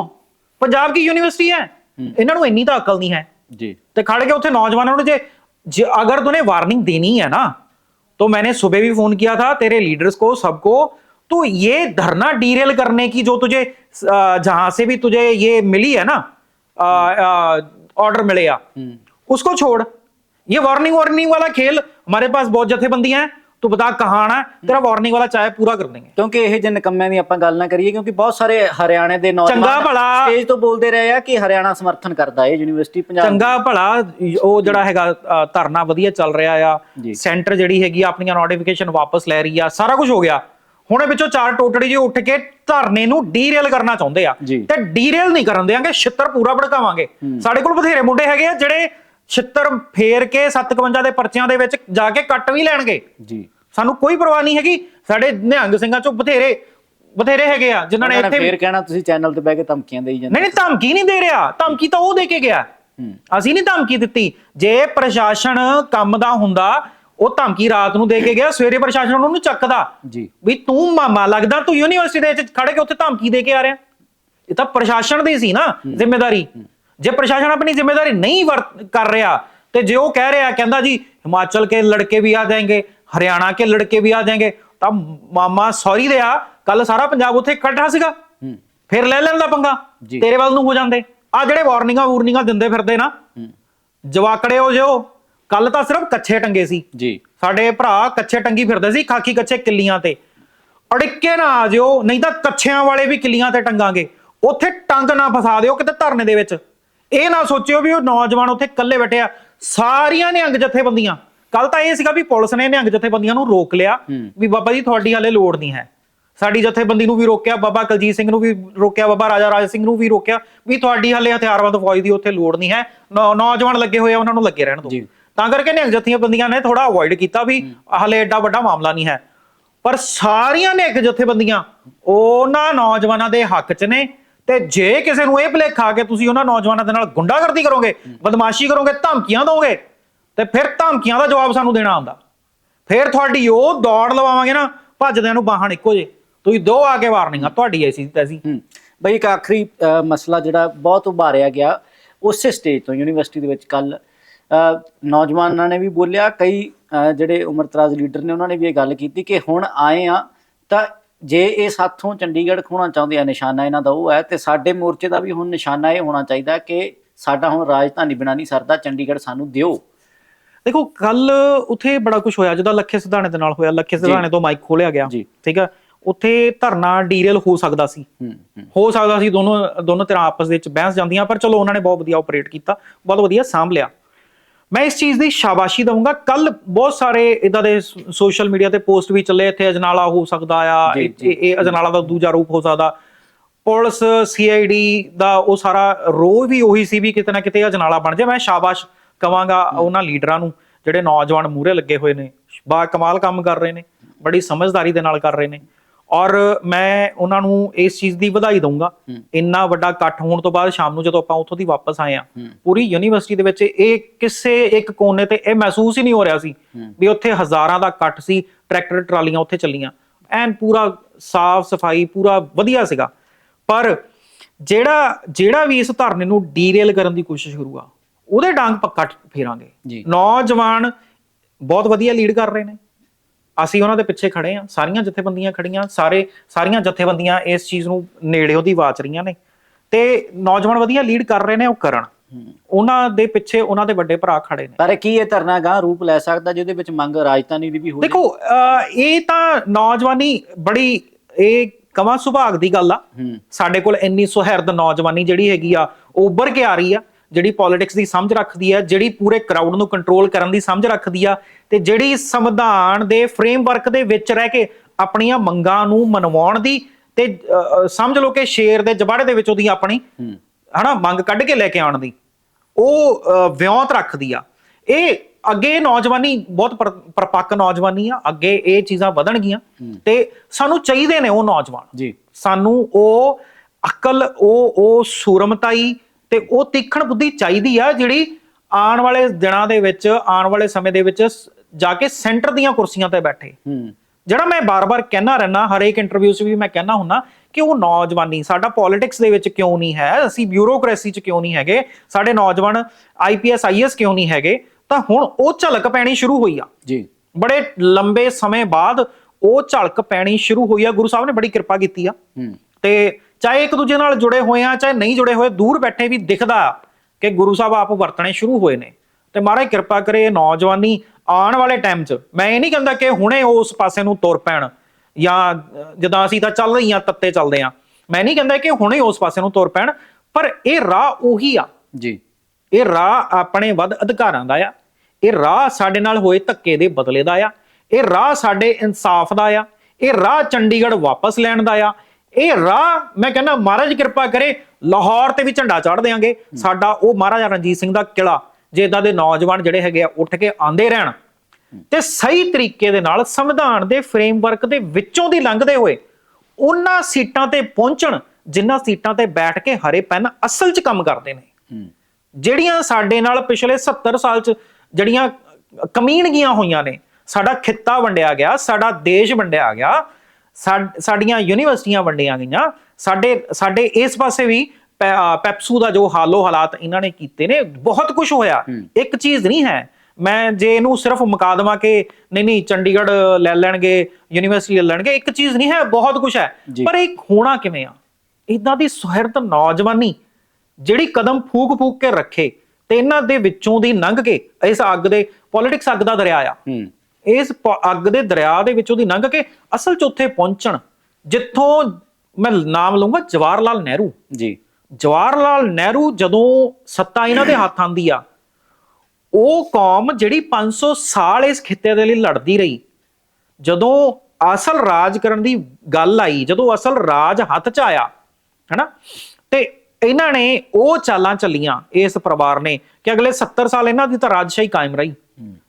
पंजाब की यूनिवर्सिटी है ਇਹਨਾਂ ਨੂੰ ਇੰਨੀ ਤਾਂ ਅਕਲ ਨਹੀਂ ਹੈ जी ਤੇ ਖੜ ਕੇ ਉੱਥੇ ਨੌਜਵਾਨਾਂ ਨੂੰ ਜੇ ਜੇ अगर तूने वार्निंग देनी है ना तो मैंने सुबह भी फ़ोन किया था तेरे लीडर्स को सबको तो ये धरना डीरेल करने की जो तुझे जहाँ से भी तुझे ये मिली है ना ऑर्डर मिले या उसको छोड़। ये वार्निंग वार्निंग वाला खेल हमारे पास बहुत जथेबंदियाँ हैं। ਤੂੰ ਬਤਾ ਕਹਾਣਾ ਤੇਰਾ ਵਾਰਨਿੰਗ ਵਾਲਾ ਚਾਹੇ ਪੂਰਾ ਕਰ ਦੇਂਗੇ ਕਿਉਂਕਿ ਇਹ ਜੇ ਨਿਕੰਮਿਆਂ ਦੀ ਆਪਾਂ ਗੱਲ ਨਾ ਕਰੀਏ ਕਿਉਂਕਿ ਬਹੁਤ ਸਾਰੇ ਹਰਿਆਣੇ ਦੇ ਨੌਜਵਾਨ ਚੰਗਾ ਭਲਾ- ਸਟੇਜ ਤੋਂ ਬੋਲਦੇ ਰਹੇ ਆ ਕਿ ਹਰਿਆਣਾ ਸਮਰਥਨ ਕਰਦਾ ਹੈ ਯੂਨੀਵਰਸਿਟੀ ਪੰਜਾਬ ਚੰਗਾ ਭਲਾ ਉਹ ਜਿਹੜਾ ਹੈਗਾ ਧਰਨਾ ਵਧੀਆ ਚੱਲ ਰਿਹਾ ਆ। ਸੈਂਟਰ ਜਿਹੜੀ ਹੈਗੀ ਆ ਆਪਣੀਆਂ ਨੋਟੀਫਿਕੇਸ਼ਨ ਵਾਪਸ ਲੈ ਰਹੀ ਆ ਸਾਰਾ ਕੁਝ ਹੋ ਗਿਆ। ਹੁਣ ਵਿੱਚੋਂ ਚਾਰ ਟੋਟੜੀ ਜੀ ਉੱਠ ਕੇ ਧਰਨੇ ਨੂੰ ਡੀਰੇਲ ਕਰਨਾ ਚਾਹੁੰਦੇ ਆ। ਤੇ ਡੀਰੇਲ ਨਹੀਂ ਕਰਨ ਦੇਾਂਗੇ ਛਿੱਤਰ ਪੂਰਾ ਭੜਕਾਵਾਂਗੇ। ਸਾਡੇ ਕੋਲ ਬਥੇਰੇ ਮੁੰਡੇ ਹੈਗੇ ਆ ਜਿਹੜੇ ਛਿੱਤਰ ਫੇਰ ਕੇ 57 ਦੇ ਪਰਚਿਆਂ ਦੇ ਵਿੱਚ ਜਾ ਕੇ ਕੱਟ ਵੀ ਲੈਣਗੇ। ਜੀ। ਸਾਨੂੰ ਕੋਈ ਪਰਵਾਹ ਨਹੀਂ ਹੈਗੀ। ਸਾਡੇ ਨਿਹੰਗ ਸਿੰਘਾਂ ਚੋਂ ਬਥੇਰੇ ਬਥੇਰੇ ਹੈਗੇ ਆ ਜਿਨ੍ਹਾਂ ਨੇ ਇੱਥੇ ਫੇਰ ਕਹਿਣਾ ਤੁਸੀਂ ਚੈਨਲ ਤੇ ਬਹਿ ਕੇ ਧਮਕੀਆਂ ਦੇਈ ਜਾਂਦੇ ਨਹੀਂ ਨਹੀਂ ਧਮਕੀ ਨਹੀਂ ਦੇ ਰਿਹਾ। ਧਮਕੀ ਤਾਂ ਉਹ ਦੇ ਕੇ ਗਿਆ। ਅਸੀਂ ਨਹੀਂ ਧਮਕੀ ਦਿੱਤੀ। ਜੇ ਪ੍ਰਸ਼ਾਸਨ ਕੰਮ ਦਾ ਹੁੰਦਾ ਉਹ ਧਮਕੀ ਰਾਤ ਨੂੰ ਦੇ ਕੇ ਗਿਆ ਸਵੇਰੇ ਪ੍ਰਸ਼ਾਸਨ ਉਹਨੂੰ ਚੱਕਦਾ। ਜੀ। ਵੀ ਤੂੰ ਮਾਮਾ ਲੱਗਦਾ ਤੂੰ ਯੂਨੀਵਰਸਿਟੀ ਦੇ ਵਿੱਚ ਖੜ ਕੇ ਉੱਥੇ ਧਮਕੀ ਦੇ ਕੇ ਆ ਰਿਹਾ। ਇਹ ਤਾਂ ਪ੍ਰਸ਼ਾਸਨ ਦੀ ਸੀ ਨਾ ਜ਼ਿੰਮੇਵਾਰੀ। ਜੇ ਪ੍ਰਸ਼ਾਸਨ ਆਪਣੀ ਜ਼ਿੰਮੇਵਾਰੀ ਨਹੀਂ ਵਰਤ ਕਰ ਰਿਹਾ ਤੇ ਜੇ ਉਹ ਕਹਿ ਰਿਹਾ ਕਹਿੰਦਾ ਜੀ ਹਿਮਾਚਲ ਕੇ ਲੜਕੇ ਵੀ ਆ ਜਾਣਗੇ ਹਰਿਆਣਾ ਕੇ ਲੜਕੇ ਵੀ ਆ ਜਾਣਗੇ ਤਾਂ ਮਾਮਾ ਸੌਰੀ ਦੇ ਆ ਕੱਲ ਸਾਰਾ ਪੰਜਾਬ ਉੱਥੇ ਇਕੱਠਾ ਸੀਗਾ। ਫਿਰ ਲੈ ਲੈਣ ਦਾ ਪੰਗਾ। ਤੇਰੇ ਵੱਲ ਨੂੰ ਹੋ ਜਾਂਦੇ। ਆ ਜਿਹੜੇ ਵਾਰਨਿੰਗਾਂ ਵੂਰਨਿੰਗਾਂ ਦਿੰਦੇ ਫਿਰਦੇ ਨਾ ਜਵਾਕੜੇ ਹੋ ਜਿਓ ਕੱਲ ਤਾਂ ਸਿਰਫ ਕੱਛੇ ਟੰਗੇ ਸੀ। ਜੀ। ਸਾਡੇ ਭਰਾ ਕੱਛੇ ਟੰਗੀ ਫਿਰਦੇ ਸੀ ਖਾਕੀ ਕੱਛੇ ਕਿੱਲੀਆਂ ਤੇ। ਅੜਿੱਕੇ ਨਾ ਆ ਜਿਓ ਨਹੀਂ ਤਾਂ ਕੱਛਿਆਂ ਵਾਲੇ ਵੀ ਕਿੱਲੀਆਂ ਤੇ ਟੰਗਾਂਗੇ। ਉੱਥੇ ਟੰਗ ਨਾ ਫਸਾ ਦਿਓ ਕਿਤੇ ਧਰਨੇ ਦੇ ਵਿੱਚ। ਇਹ ਨਾ ਸੋਚਿਓ ਵੀ ਉਹ ਨੌਜਵਾਨ ਉੱਥੇ ਇਕੱਲੇ ਬੈਠੇ ਆ। ਸਾਰੀਆਂ ਨਿਹੰਗ ਜਥੇਬੰਦੀਆਂ। ਕੱਲ ਤਾਂ ਇਹ ਸੀਗਾ ਵੀ ਪੁਲਿਸ ਨੇ ਨਿਹੰਗ ਜਥੇਬੰਦੀਆਂ ਨੂੰ ਰੋਕ ਲਿਆ ਵੀ ਬਾਬਾ ਜੀ ਤੁਹਾਡੀ ਹਾਲੇ ਲੋੜ ਨਹੀਂ ਹੈ। ਸਾਡੀ ਜਥੇਬੰਦੀ ਨੂੰ ਵੀ ਰੋਕਿਆ ਬਾਬਾ ਕੁਲਜੀਤ ਸਿੰਘ ਨੂੰ ਵੀ ਰੋਕਿਆ ਬਾਬਾ ਰਾਜਾ ਰਾਜ ਸਿੰਘ ਨੂੰ ਵੀ ਰੋਕਿਆ ਵੀ ਤੁਹਾਡੀ ਹਾਲੇ ਹਥਿਆਰਬੰਦ ਫੌਜ ਦੀ ਉੱਥੇ ਲੋੜ ਨਹੀਂ ਹੈ। ਨੌ- ਨੌਜਵਾਨ ਲੱਗੇ ਹੋਏ ਆ ਉਹਨਾਂ ਨੂੰ ਲੱਗੇ ਰਹਿਣ ਦਿਓ। ਤਾਂ ਕਰਕੇ ਨਿਹੰਗ ਜਥੇਬੰਦੀਆਂ ਨੇ ਥੋੜਾ ਅਵੋਇਡ ਕੀਤਾ ਵੀ ਹਾਲੇ ਐਡਾ ਵੱਡਾ ਮਾਮਲਾ ਨਹੀਂ ਹੈ। ਪਰ ਸਾਰੀਆਂ ਨਿਹੰਗ ਜਥੇਬੰਦੀਆਂ ਉਹਨਾਂ ਨੌਜਵਾਨਾਂ ਦੇ ਹੱਕ 'ਚ ਨੇ। ਤੇ ਜੇ ਕਿਸੇ ਨੂੰ ਇਹ ਭੁਲੇਖਾ ਕਿ ਤੁਸੀਂ ਉਹਨਾਂ ਨੌਜਵਾਨਾਂ ਦੇ ਨਾਲ ਗੁੰਡਾਗਰਦੀ ਕਰੋਗੇ ਬਦਮਾਸ਼ੀ ਕਰੋਗੇ ਧਮਕੀਆਂ ਦੋਗੇ ਤੇ ਫਿਰ ਧਮਕੀਆਂ ਦਾ ਜਵਾਬ ਸਾਨੂੰ ਦੇਣਾ ਆਉਂਦਾ। ਫਿਰ ਤੁਹਾਡੀ ਉਹ ਦੌੜ ਲਵਾਵਾਂਗੇ ਨਾ ਭੱਜਦਿਆਂ ਨੂੰ ਬਾਹਣ ਇੱਕੋ ਜੇ। ਤੁਸੀਂ ਦੋ ਆ ਕੇ ਵਾਰਨਿੰਗ ਆ ਤੁਹਾਡੀ ਐਸੀ ਤੈਸੀ। ਹੂੰ। ਬਈ ਇੱਕ ਆਖਰੀ ਅ, ਮਸਲਾ ਜਿਹੜਾ ਬਹੁਤ ਉਭਾਰਿਆ ਗਿਆ ਉਸੇ ਸਟੇਜ ਤੋਂ ਯੂਨੀਵਰਸਿਟੀ ਦੇ ਵਿੱਚ ਕੱਲ ਨੌਜਵਾਨਾਂ ਨੇ ਵੀ ਬੋਲਿਆ ਕਈ ਅ, ਜਿਹੜੇ ਉਮਰਤਰਾਜ਼ ਲੀਡਰ ਨੇ ਉਹਨਾਂ ਨੇ ਵੀ ਇਹ ਗੱਲ ਕੀਤੀ ਕਿ ਹੁਣ ਆਏ ਆ ਤਾਂ ਜੇ ਇਹ ਸਾਥੋਂ ਚੰਡੀਗੜ੍ਹ ਖੋਣਾ ਚਾਹੁੰਦੇ ਆ ਨਿਸ਼ਾਨਾ ਇਹਨਾਂ ਦਾ ਉਹ ਹੈ ਤੇ ਸਾਡੇ ਮੋਰਚੇ ਦਾ ਵੀ ਹੁਣ ਨਿਸ਼ਾਨਾ ਇਹ ਹੋਣਾ ਚਾਹੀਦਾ ਕਿ ਸਾਡਾ ਹੁਣ ਰਾਜਧਾਨੀ ਬਿਨਾਂ ਨਹੀਂ ਸਰਦਾ ਚੰਡੀਗੜ੍ਹ ਸਾਨੂੰ ਦਿਓ। ਦੇਖੋ ਕੱਲ ਉੱਥੇ ਬੜਾ ਕੁਝ ਹੋਇਆ ਜਿਹਦਾ ਲੱਖੇ ਸਿਧਾਣੇ ਦੇ ਨਾਲ ਹੋਇਆ ਲੱਖੇ ਸਿਧਾਣੇ ਤੋਂ ਮਾਈਕ ਖੋਲਿਆ ਗਿਆ ਜੀ। ਠੀਕ ਆ? ਉੱਥੇ ਧਰਨਾ ਡੀਰੇਲ ਹੋ ਸਕਦਾ ਸੀ। ਹੋ ਸਕਦਾ ਸੀ ਦੋਨੋਂ ਦੋਨੋਂ ਤਰ੍ਹਾਂ ਆਪਸ ਦੇ ਵਿੱਚ ਬਹਿਸ ਜਾਂਦੀਆਂ ਪਰ ਚਲੋ ਉਹਨਾਂ ਨੇ ਬਹੁਤ ਵਧੀਆ ਆਪਰੇਟ ਕੀਤਾ ਬਹੁਤ ਵਧੀਆ ਸਾਂਭ ਲਿਆ। ਮੈਂ ਇਸ ਚੀਜ਼ ਦੀ ਸ਼ਾਬਾਸ਼ੀ ਦਵਾਂਗਾ ਕੱਲ ਬਹੁਤ ਸਾਰੇ ਇਦਾਂ ਦੇ ਸੋਸ਼ਲ ਮੀਡੀਆ ਤੇ ਪੋਸਟ ਵੀ ਚੱਲੇ। ਇੱਥੇ ਅਜਨਾਲਾ ਹੋ ਸਕਦਾ ਆ। ਜੀ, ਇਹ ਅਜਨਾਲਾ ਦਾ ਦੂਜਾ ਰੂਪ ਹੋ ਸਕਦਾ। ਪੁਲਿਸ ਸੀਆਈਡੀ ਦਾ ਉਹ ਸਾਰਾ ਰੋਹ ਵੀ ਉਹੀ ਸੀ ਵੀ ਕਿਤੇ ਨਾ ਕਿਤੇ ਅਜਨਾਲਾ ਬਣ ਜਾਏ। ਮੈਂ ਸ਼ਾਬਾਸ਼ ਕਵਾਂਗਾ ਉਹਨਾਂ ਲੀਡਰਾਂ ਨੂੰ ਜਿਹੜੇ ਨੌਜਵਾਨ ਮੂਹਰੇ ਲੱਗੇ ਹੋਏ ਨੇ। ਬਾ ਕਮਾਲ ਕੰਮ ਕਰ ਰਹੇ ਨੇ। ਬੜੀ ਸਮਝਦਾਰੀ ਦੇ ਨਾਲ ਕਰ ਰਹੇ ਨੇ। ਔਰ ਮੈਂ ਉਹਨਾਂ ਨੂੰ ਇਸ ਚੀਜ਼ ਦੀ ਵਧਾਈ ਦਊਂਗਾ। ਇੰਨਾ ਵੱਡਾ ਇਕੱਠ ਹੋਣ ਤੋਂ ਬਾਅਦ ਸ਼ਾਮ ਨੂੰ ਜਦੋਂ ਆਪਾਂ ਉੱਥੋਂ ਦੀ ਵਾਪਸ ਆਏ ਆ ਪੂਰੀ ਯੂਨੀਵਰਸਿਟੀ ਦੇ ਵਿੱਚ ਇਹ ਕਿਸੇ ਇੱਕ ਕੋਨੇ ਤੇ ਇਹ ਮਹਿਸੂਸ ਹੀ ਨਹੀਂ ਹੋ ਰਿਹਾ ਸੀ ਵੀ ਉੱਥੇ ਹਜ਼ਾਰਾਂ ਦਾ ਇਕੱਠ ਸੀ ਟਰੈਕਟਰ ਟਰਾਲੀਆਂ ਉੱਥੇ ਚੱਲੀਆਂ। ਐਨ ਪੂਰਾ ਸਾਫ਼ ਸਫ਼ਾਈ ਪੂਰਾ ਵਧੀਆ ਸੀਗਾ। ਪਰ ਜਿਹੜਾ ਜਿਹੜਾ ਵੀ ਇਸ ਧਰਨੇ ਨੂੰ ਡੀਰੇਲ ਕਰਨ ਦੀ ਕੋਸ਼ਿਸ਼ ਕਰੂਗਾ ਉਹਦੇ ਡਾਂਗ ਪੱਕਾ ਫੇਰਾਂਗੇ। ਨੌਜਵਾਨ ਬਹੁਤ ਵਧੀਆ ਲੀਡ ਕਰ ਰਹੇ ਨੇ। ਅਸੀਂ ਉਹਨਾਂ ਦੇ ਪਿੱਛੇ ਖੜੇ ਆ ਸਾਰੀਆਂ ਜਥੇਬੰਦੀਆਂ ਖੜੀਆਂ ਸਾਰੇ ਸਾਰੀਆਂ ਜਥੇਬੰਦੀਆਂ ਇਸ ਚੀਜ਼ ਨੂੰ ਨੇੜਿਓਂ ਦੀ ਵਾਚ ਰਹੀਆਂ ਨੇ। ਤੇ ਨੌਜਵਾਨ ਵਧੀਆ ਲੀਡ ਕਰ ਰਹੇ ਨੇ ਉਹ ਕਰਨ। ਉਹਨਾਂ ਦੇ ਪਿੱਛੇ ਉਹਨਾਂ ਦੇ ਵੱਡੇ ਭਰਾ ਖੜੇ ਨੇ। ਪਰ ਕੀ ਇਹ ਧਰਨਾ ਗਾਂ ਰੂਪ ਲੈ ਸਕਦਾ ਜਿਹਦੇ ਵਿੱਚ ਮੰਗ ਰਾਜਧਾਨੀ ਦੀ ਵੀ ਹੋਵੇ ਦੇਖੋ ਇਹ ਤਾਂ ਨੌਜਵਾਨੀ ਬੜੀ ਇਹ ਕਮਾ ਸੁਭਾਗ ਦੀ ਗੱਲ ਆ। ਸਾਡੇ ਕੋਲ ਇੰਨੀ ਸੁਹਿਰਦ ਨੌਜਵਾਨੀ ਜਿਹੜੀ ਹੈਗੀ ਆ ਉੱਭਰ ਕੇ ਆ ਰਹੀ ਆ। ਜਿਹੜੀ ਪੋਲਿਟਿਕਸ ਦੀ ਸਮਝ ਰੱਖਦੀ ਆ ਜਿਹੜੀ ਪੂਰੇ ਕਰਾਊਡ ਨੂੰ ਕੰਟਰੋਲ ਕਰਨ ਦੀ ਸਮਝ ਰੱਖਦੀ ਆ ਤੇ ਜਿਹੜੀ ਸੰਵਿਧਾਨ ਦੇ ਫਰੇਮਵਰਕ ਦੇ ਵਿੱਚ ਰਹਿ ਕੇ ਆਪਣੀਆਂ ਮੰਗਾਂ ਨੂੰ ਮਨਵਾਉਣ ਦੀ ਤੇ ਸਮਝ ਲਓ ਕਿ ਸ਼ੇਰ ਦੇ ਜਬਾੜੇ ਦੇ ਵਿੱਚ ਉਹਦੀ ਆਪਣੀ ਹੂੰ। ਹਨਾ ਮੰਗ ਕੱਢ ਕੇ ਲੈ ਕੇ ਆਉਣ ਦੀ ਉਹ ਵਿਉਂਤ ਰੱਖਦੀ ਆ। ਇਹ ਅੱਗੇ ਨੌਜਵਾਨੀ ਬਹੁਤ ਪਰ- ਪਰਪੱਕ ਨੌਜਵਾਨੀ ਆ ਅੱਗੇ ਇਹ ਚੀਜ਼ਾਂ ਵਧਣਗੀਆਂ ਤੇ ਸਾਨੂੰ ਚਾਹੀਦੇ ਨੇ ਉਹ ਨੌਜਵਾਨ। ਜੀ। ਸਾਨੂੰ ਉਹ ਅਕਲ ਉਹ ਉਹ ਸੂਰਮਤਾਈ ਤੇ ਉਹ ਤੀਖਣ ਬੁੱਧੀ ਚਾਹੀਦੀ ਆ ਜਿਹੜੀ ਆਉਣ ਵਾਲੇ ਦਿਨਾਂ ਦੇ ਵਿੱਚ ਆਉਣ ਵਾਲੇ ਸਮੇਂ ਦੇ ਵਿੱਚ ਜਾ ਕੇ ਸੈਂਟਰ ਦੀਆਂ ਕੁਰਸੀਆਂ ਤੇ ਬੈਠੇ। ਹੂੰ। ਜਿਹੜਾ ਮੈਂ ਬਾਰ-ਬਾਰ ਕਹਿਣਾ ਰਹਿਣਾ ਹਰੇਕ ਇੰਟਰਵਿਊ 'ਚ ਵੀ ਮੈਂ ਕਹਿਣਾ ਹੁੰਨਾ ਕਿ ਉਹ ਨੌਜਵਾਨੀ ਸਾਡਾ ਪੋਲਿਟਿਕਸ ਦੇ ਵਿੱਚ ਕਿਉਂ ਨਹੀਂ ਹੈ? ਅਸੀਂ ਬਿਊਰੋਕ੍ਰੇਸੀ 'ਚ ਕਿਉਂ ਨਹੀਂ ਹੈਗੇ? ਸਾਡੇ ਨੌਜਵਾਨ ਆਈਪੀਐਸ ਆਈਐਸ ਕਿਉਂ ਨਹੀਂ ਹੈਗੇ? ਤਾਂ ਹੁਣ ਉਹ ਝਲਕ ਪੈਣੀ ਸ਼ੁਰੂ ਹੋਈ ਆ। ਜੀ। ਬੜੇ ਲੰਬੇ ਸਮੇਂ ਬਾਅਦ ਉਹ ਝਲਕ ਪੈਣੀ ਸ਼ੁਰੂ ਹੋਈ ਆ। ਗੁਰੂ ਸਾਹਿਬ ਨੇ ਬੜੀ ਕਿਰਪਾ ਕੀਤੀ ਆ। ਹੂੰ। ਤੇ ਚਾਹੇ ਇੱਕ ਦੂਜੇ ਨਾਲ ਜੁੜੇ ਹੋਏ ਆ ਚਾਹੇ ਨਹੀਂ ਜੁੜੇ ਹੋਏ ਦੂਰ ਬੈਠੇ ਵੀ ਦਿਖਦਾ ਕਿ ਗੁਰੂ ਸਾਹਿਬ ਆਪ ਵਰਤਣੇ ਸ਼ੁਰੂ ਹੋਏ ਨੇ। ਤੇ ਮਹਾਰਾਜ ਕਿਰਪਾ ਕਰੇ ਇਹ ਨੌਜਵਾਨੀ ਆਉਣ ਵਾਲੇ ਟਾਈਮ 'ਚ ਮੈਂ ਇਹ ਨਹੀਂ ਕਹਿੰਦਾ ਕਿ ਹੁਣੇ ਉਸ ਪਾਸੇ ਨੂੰ ਤੁਰ ਪੈਣ ਜਾਂ ਜਿੱਦਾਂ ਅਸੀਂ ਤਾਂ ਚੱਲ ਰਹੀਆਂ ਤੱਤੇ ਚੱਲਦੇ ਆ ਮੈਂ ਨਹੀਂ ਕਹਿੰਦਾ ਕਿ ਹੁਣੇ ਉਸ ਪਾਸੇ ਨੂੰ ਤੁਰ ਪੈਣ ਪਰ ਇਹ ਰਾਹ ਉਹੀ ਆ। ਜੀ। ਇਹ ਰਾਹ ਆਪਣੇ ਵੱਧ ਅਧਿਕਾਰਾਂ ਦਾ ਆ। ਇਹ ਰਾਹ ਸਾਡੇ ਨਾਲ ਹੋਏ ਧੱਕੇ ਦੇ ਬਦਲੇ ਦਾ ਆ। ਇਹ ਰਾਹ ਸਾਡੇ ਇਨਸਾਫ ਦਾ ਆ। ਇਹ ਰਾਹ ਚੰਡੀਗੜ੍ਹ ਵਾਪਸ ਲੈਣ ਦਾ ਆ। ਇਹ ਰਾਹ ਮੈਂ ਕਹਿੰਦਾ ਮਹਾਰਾਜ ਕਿਰਪਾ ਕਰੇ ਲਾਹੌਰ ਤੇ ਵੀ ਝੰਡਾ ਚੜ੍ਹ ਦੇਾਂਗੇ ਸਾਡਾ ਉਹ ਮਹਾਰਾਜਾ ਰਣਜੀਤ ਸਿੰਘ ਦਾ ਕਿਲਾ ਜੇ ਇਦਾਂ ਦੇ ਨੌਜਵਾਨ ਜਿਹੜੇ ਹੈਗੇ ਆ ਉੱਠ ਕੇ ਆਂਦੇ ਰਹਿਣ। ਤੇ ਸਹੀ ਤਰੀਕੇ ਦੇ ਨਾਲ ਸੰਵਿਧਾਨ ਦੇ ਫਰੇਮਵਰਕ ਦੇ ਵਿੱਚੋਂ ਦੀ ਲੰਘਦੇ ਹੋਏ ਉਹਨਾਂ ਸੀਟਾਂ ਤੇ ਪਹੁੰਚਣ ਜਿਨ੍ਹਾਂ ਸੀਟਾਂ ਤੇ ਬੈਠ ਕੇ ਹਰੇ ਪੈਨ ਅਸਲ 'ਚ ਕੰਮ ਕਰਦੇ ਨੇ। ਜਿਹੜੀਆਂ ਸਾਡੇ ਨਾਲ ਪਿਛਲੇ 70 ਸਾਲ 'ਚ ਜਿਹੜੀਆਂ ਕਮੀਣਗੀਆਂ ਹੋਈਆਂ ਨੇ ਸਾਡਾ ਖਿੱਤਾ ਵੰਡਿਆ ਗਿਆ ਸਾਡਾ ਦੇਸ਼ ਵੰਡਿਆ ਗਿਆ ਸਾਡੀਆਂ ਯੂਨੀਵਰਸਿਟੀਆਂ ਵੰਡੀਆਂ ਗਈਆਂ। ਸਾਡੇ ਸਾਡੇ ਇਸ ਪਾਸੇ ਵੀ ਪੈਪਸੂ ਦਾ ਜੋ ਹਾਲੋ ਹਾਲਾਤ ਇਹਨਾਂ ਨੇ ਕੀਤੇ ਨੇ ਬਹੁਤ ਕੁਝ ਹੋਇਆ। ਇੱਕ ਚੀਜ਼ ਨਹੀਂ ਹੈ। ਮੈਂ ਜੇ ਇਹਨੂੰ ਸਿਰਫ ਮੁਕਾ ਦੇਵਾਂ ਕਿ ਨਹੀਂ ਨਹੀਂ ਚੰਡੀਗੜ੍ਹ ਲੈ ਲੈਣਗੇ ਯੂਨੀਵਰਸਿਟੀ ਲੈ ਲੈਣਗੇ ਇੱਕ ਚੀਜ਼ ਨਹੀਂ ਹੈ ਬਹੁਤ ਕੁਝ ਹੈ। ਪਰ ਇਹ ਹੋਣਾ ਕਿਵੇਂ ਆ? ਇਦਾਂ ਦੀ ਸੁਹਿਰਦ ਨੌਜਵਾਨੀ ਜਿਹੜੀ ਕਦਮ ਫੂਕ ਫੂਕ ਕੇ ਰੱਖੇ ਤੇ ਇਹਨਾਂ ਦੇ ਵਿੱਚੋਂ ਦੀ ਲੰਘ ਕੇ ਇਸ ਅੱਗ ਦੇ ਪੋਲਿਟਿਕਸ ਅੱਗ ਦਾ ਦਰਿਆ ਆ। ਹੂੰ। ਇਸ ਅੱਗ ਦੇ ਦਰਿਆ ਦੇ ਵਿੱਚੋਂ ਦੀ ਲੰਘ ਕੇ ਅਸਲ ਚ ਉੱਥੇ ਪਹੁੰਚਣ ਜਿੱਥੋਂ ਮੈਂ ਨਾਮ ਲਵਾਂਗਾ ਜਵਾਹਰ ਲਾਲ ਨਹਿਰੂ। ਜੀ। ਜਵਾਹਰ ਲਾਲ ਨਹਿਰੂ ਜਦੋਂ ਸੱਤਾ ਇਹਨਾਂ ਦੇ ਹੱਥ ਆਂਦੀ ਆ ਉਹ ਕੌਮ ਜਿਹੜੀ 500 ਸਾਲ ਇਸ ਖਿੱਤੇ ਦੇ ਲਈ ਲੜਦੀ ਰਹੀ ਜਦੋਂ ਅਸਲ ਰਾਜ ਕਰਨ ਦੀ ਗੱਲ ਆਈ ਜਦੋਂ ਅਸਲ ਰਾਜ ਹੱਥ 'ਚ ਆਇਆ ਹੈਨਾ? ਤੇ ਇਹਨਾਂ ਨੇ ਉਹ ਚਾਲਾਂ ਚੱਲੀਆਂ ਇਸ ਪਰਿਵਾਰ ਨੇ ਕਿ ਅਗਲੇ 70 ਸਾਲ ਇਹਨਾਂ ਦੀ ਤਾਂ ਰਾਜਸ਼ਾਹੀ ਕਾਇਮ ਰਹੀ।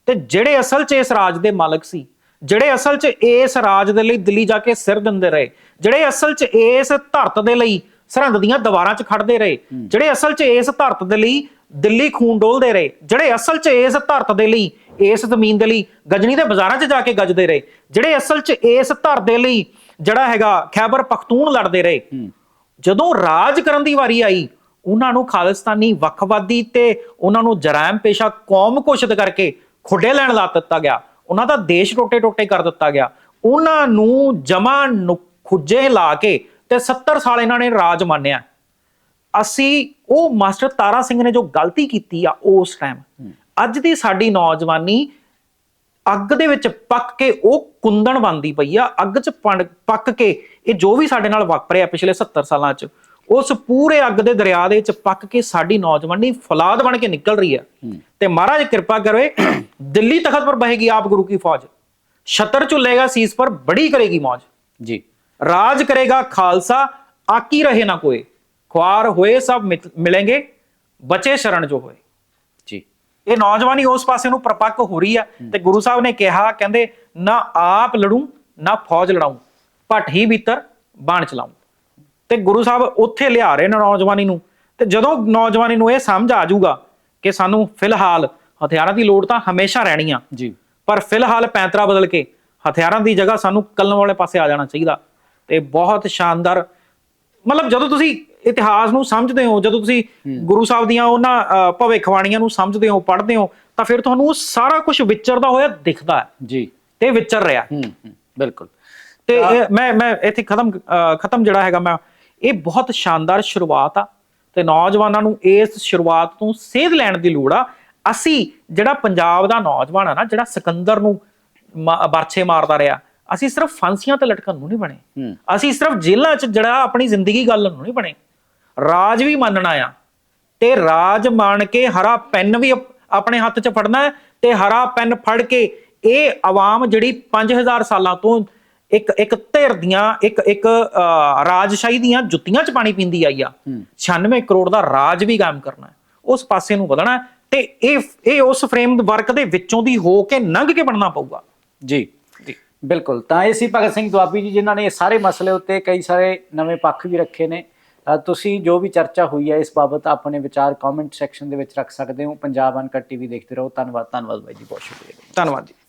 ਤੇ ਜਿਹੜੇ ਅਸਲ 'ਚ ਇਸ ਰਾਜ ਦੇ ਮਾਲਕ ਸੀ ਜਿਹੜੇ ਅਸਲ 'ਚ ਇਸ ਰਾਜ ਦੇ ਲਈ ਦਿੱਲੀ ਜਾ ਕੇ ਸਿਰ ਦਿੰਦੇ ਰਹੇ ਜਿਹੜੇ ਅਸਲ 'ਚ ਇਸ ਧਰਤ ਦੇ ਲਈ ਸਰਹੰਦ ਦੀਆਂ ਦੀਵਾਰਾਂ 'ਚ ਖੜਦੇ ਰਹੇ ਜਿਹੜੇ ਅਸਲ 'ਚ ਇਸ ਧਰਤ ਦੇ ਲਈ ਦਿੱਲੀ ਖੂਨ ਡੋਲਦੇ ਰਹੇ ਜਿਹੜੇ ਅਸਲ 'ਚ ਇਸ ਧਰਤ ਦੇ ਲਈ ਇਸ ਜ਼ਮੀਨ ਦੇ ਲਈ ਗਜਨੀ ਦੇ ਬਾਜ਼ਾਰਾਂ 'ਚ ਜਾ ਕੇ ਗੱਜਦੇ ਰਹੇ ਜਿਹੜੇ ਅਸਲ 'ਚ ਇਸ ਧਰਤ ਦੇ ਲਈ ਜਿਹੜਾ ਹੈਗਾ ਖੈਬਰ ਪਖਤੂਨ ਲੜਦੇ ਰਹੇ। ਜਦੋਂ ਰਾਜ ਕਰਨ ਦੀ ਵਾਰੀ ਆਈ ਉਹਨਾਂ ਨੂੰ ਖਾਲਿਸਤਾਨੀ ਵੱਖਵਾਦੀ ਤੇ ਉਹਨਾਂ ਨੂੰ ਜਰਾਇਮ ਪੇਸ਼ਾ ਕੌਮ ਘੋਸ਼ਿਤ ਕਰਕੇ ਖੁੱਡੇ ਲੈਣ ਲਾ ਦਿੱਤਾ ਗਿਆ, ਉਹਨਾਂ ਦਾ ਦੇਸ਼ ਟੋਟੇ ਟੋਟੇ ਕਰ ਦਿੱਤਾ ਗਿਆ। ਉਹਨਾਂ ਨੂੰ ਜਮਾ ਖੁੱਜੇ ਲਾ ਕੇ ਤੇ 70 ਸਾਲ ਇਹਨਾਂ ਨੇ ਰਾਜ ਮੰਨਿਆ। ਅਸੀਂ ਉਹ ਮਾਸਟਰ ਤਾਰਾ ਸਿੰਘ ਨੇ ਜੋ ਗਲਤੀ ਕੀਤੀ ਆ ਉਸ ਟਾਈਮ ਅੱਜ ਦੀ ਸਾਡੀ ਨੌਜਵਾਨੀ ਅੱਗ ਦੇ ਵਿੱਚ ਪੱਕ ਕੇ ਉਹ ਕੁੰਦਣ ਬਣਦੀ ਪਈ ਆ। ਅੱਗ 'ਚ ਪਣ- ਪੱਕ ਕੇ ਇਹ ਜੋ ਵੀ ਸਾਡੇ ਨਾਲ ਵਾਪਰਿਆ ਪਿਛਲੇ 70 ਸਾਲਾਂ 'ਚ ਉਸ ਪੂਰੇ ਅੱਗ ਦੇ ਦਰਿਆ ਦੇ ਵਿੱਚ ਪੱਕ ਕੇ ਸਾਡੀ ਨੌਜਵਾਨੀ ਫੌਲਾਦ ਬਣ ਕੇ ਨਿਕਲ ਰਹੀ ਹੈ। ਤੇ ਮਹਾਰਾਜ ਕਿਰਪਾ ਕਰੇ ਦਿੱਲੀ ਤਖਤ ਪਰ ਬਹੇਗੀ ਆਪ ਗੁਰੂ ਕੀ ਫੌਜ। ਛਤਰ ਝੁੱਲੇਗਾ ਸੀਸ ਪਰ ਬੜੀ ਕਰੇਗੀ ਮੌਜ। ਜੀ। ਰਾਜ ਕਰੇਗਾ ਖਾਲਸਾ ਆਕੀ ਰਹੇ ਨਾ ਕੋਏ ਖੁਆਰ ਹੋਏ ਸਭ ਮਿਲेंगे ਬਚੇ ਸ਼ਰਨ ਜੋ ਹੋਏ। ਜੀ। ਇਹ ਨੌਜਵਾਨੀ ਉਸ ਪਾਸੇ ਨੂੰ ਪ੍ਰਪੱਕ ਹੋ ਰਹੀ ਆ ਤੇ ਗੁਰੂ ਸਾਹਿਬ ਨੇ ਕਿਹਾ ਕਹਿੰਦੇ ਨਾ ਆਪ ਲੜੂੰ ਨਾ ਫੌਜ ਲੜਾਉਂ ਭੱਟ ਹੀ ਭੀਤਰ ਬਾਣ ਚਲਾਉਂ ਤੇ ਗੁਰੂ ਸਾਹਿਬ ਉੱਥੇ ਲਿਆ ਰਹੇ ਨੇ ਨੌਜਵਾਨੀ ਨੂੰ। ਤੇ ਜਦੋਂ ਨੌਜਵਾਨੀ ਨੂੰ ਇਹ ਸਮਝ ਆ ਜਾਊਗਾ ਕਿ ਸਾਨੂੰ ਫਿਲਹਾਲ ਹਥਿਆਰਾਂ ਦੀ ਲੋੜ ਤਾਂ ਹਮੇਸ਼ਾ ਰਹਿਣੀ ਆ। ਜੀ। ਪਰ ਫਿਲਹਾਲ ਪੈਂਤਰਾ ਬਦਲ ਕੇ ਹਥਿਆਰਾਂ ਦੀ ਜਗ੍ਹਾ ਸਾਨੂੰ ਕਲਮ ਵਾਲੇ ਪਾਸੇ ਆ ਜਾਣਾ ਚਾਹੀਦਾ। ਤੇ ਬਹੁਤ ਸ਼ਾਨਦਾਰ ਮਤਲਬ ਜਦੋਂ ਤੁਸੀਂ ਇਤਿਹਾਸ ਨੂੰ ਸਮਝਦੇ ਹੋ ਜਦੋਂ ਤੁਸੀਂ ਗੁਰੂ ਸਾਹਿਬ ਦੀਆਂ ਉਹਨਾਂ ਭਵਿੱਖਬਾਣੀਆਂ ਨੂੰ ਸਮਝਦੇ ਹੋ ਪੜ੍ਹਦੇ ਹੋ ਤਾਂ ਫਿਰ ਤੁਹਾਨੂੰ ਉਹ ਸਾਰਾ ਕੁਝ ਵਿਚਰਦਾ ਹੋਇਆ ਦਿਖਦਾ ਹੈ। ਜੀ। ਤੇ ਵਿਚਰ ਰਿਹਾ ਹੂੰ। ਹੂੰ ਬਿਲਕੁਲ। ਤੇ ਮੈਂ ਮੈਂ ਇੱਥੇ ਖਤਮ ਖਤਮ ਜਿਹੜਾ ਹੈਗਾ ਮੈਂ ਇਹ ਬਹੁਤ ਸ਼ਾਨਦਾਰ ਸ਼ੁਰੂਆਤ ਆ। ਤੇ ਨੌਜਵਾਨਾਂ ਨੂੰ ਇਸ ਸ਼ੁਰੂਆਤ ਤੋਂ ਸੇਧ ਲੈਣ ਦੀ ਲੋੜ ਆ। ਅਸੀਂ ਜਿਹੜਾ ਪੰਜਾਬ ਦਾ ਨੌਜਵਾਨ ਆ ਨਾ ਜਿਹੜਾ ਸਿਕੰਦਰ ਨੂੰ ਬਰਛੇ ਮਾਰਦਾ ਰਿਹਾ ਅਸੀਂ ਸਿਰਫ ਫਾਂਸੀਆਂ ਤੇ ਲਟਕਣ ਨੂੰ ਨਹੀਂ ਬਣੇ। ਅਸੀਂ ਸਿਰਫ ਜੇਲ੍ਹਾਂ 'ਚ ਜਿਹੜਾ ਆਪਣੀ ਜ਼ਿੰਦਗੀ ਗੱਲ ਨੂੰ ਨਹੀਂ ਬਣੇ। ਰਾਜ ਵੀ ਮੰਨਣਾ ਆ ਤੇ ਰਾਜ ਮੰਨ ਕੇ ਹਰਾ ਪੈਨ ਵੀ ਆਪਣੇ ਹੱਥ 'ਚ ਫੜਨਾ ਤੇ ਹਰਾ ਪੈਨ ਫੜ ਕੇ ਇਹ ਆਵਾਮ ਜਿਹੜੀ 5000 ਸਾਲਾਂ ਤੋਂ ਇੱਕ ਇੱਕ ਧਿਰ ਦੀਆਂ ਇੱਕ ਇੱਕ ਰਾਜਸ਼ਾਹੀ ਦੀਆਂ ਜੁੱਤੀਆਂ 'ਚ ਪਾਣੀ ਪੀਂਦੀ ਆਈ ਆ। 96 ਕਰੋੜ ਦਾ ਰਾਜ ਵੀ ਕਾਇਮ ਕਰਨਾ ਉਸ ਪਾਸੇ ਨੂੰ ਵਧਣਾ ਤੇ ਇਹ ਇਹ ਉਸ ਫਰੇਮ ਵਰਕ ਦੇ ਵਿੱਚੋਂ ਦੀ ਹੋ ਕੇ ਲੰਘ ਕੇ ਬਣਨਾ ਪਊਗਾ। ਜੀ ਜੀ ਬਿਲਕੁਲ। ਤਾਂ ਇਹ ਸੀ ਭਗਤ ਸਿੰਘ ਦੁਆਬੀ ਜੀ ਜਿਨ੍ਹਾਂ ਨੇ ਸਾਰੇ ਮਸਲੇ ਉੱਤੇ ਕਈ ਸਾਰੇ ਨਵੇਂ ਪੱਖ ਵੀ ਰੱਖੇ ਨੇ। ਤੁਸੀਂ ਜੋ ਵੀ ਚਰਚਾ ਹੋਈ ਹੈ ਇਸ ਬਾਬਤ ਆਪਣੇ ਵਿਚਾਰ ਕਮੈਂਟ ਸੈਕਸ਼ਨ ਦੇ ਵਿੱਚ ਰੱਖ ਸਕਦੇ ਹੋ। ਪੰਜਾਬ ਅਨਕਟ ਟੀਵੀ ਦੇਖਦੇ ਰਹੋ। ਧੰਨਵਾਦ ਧੰਨਵਾਦ ਬਾਈ ਜੀ ਬਹੁਤ ਸ਼ੁਕਰੀਆ। ਧੰਨਵਾਦ ਜੀ।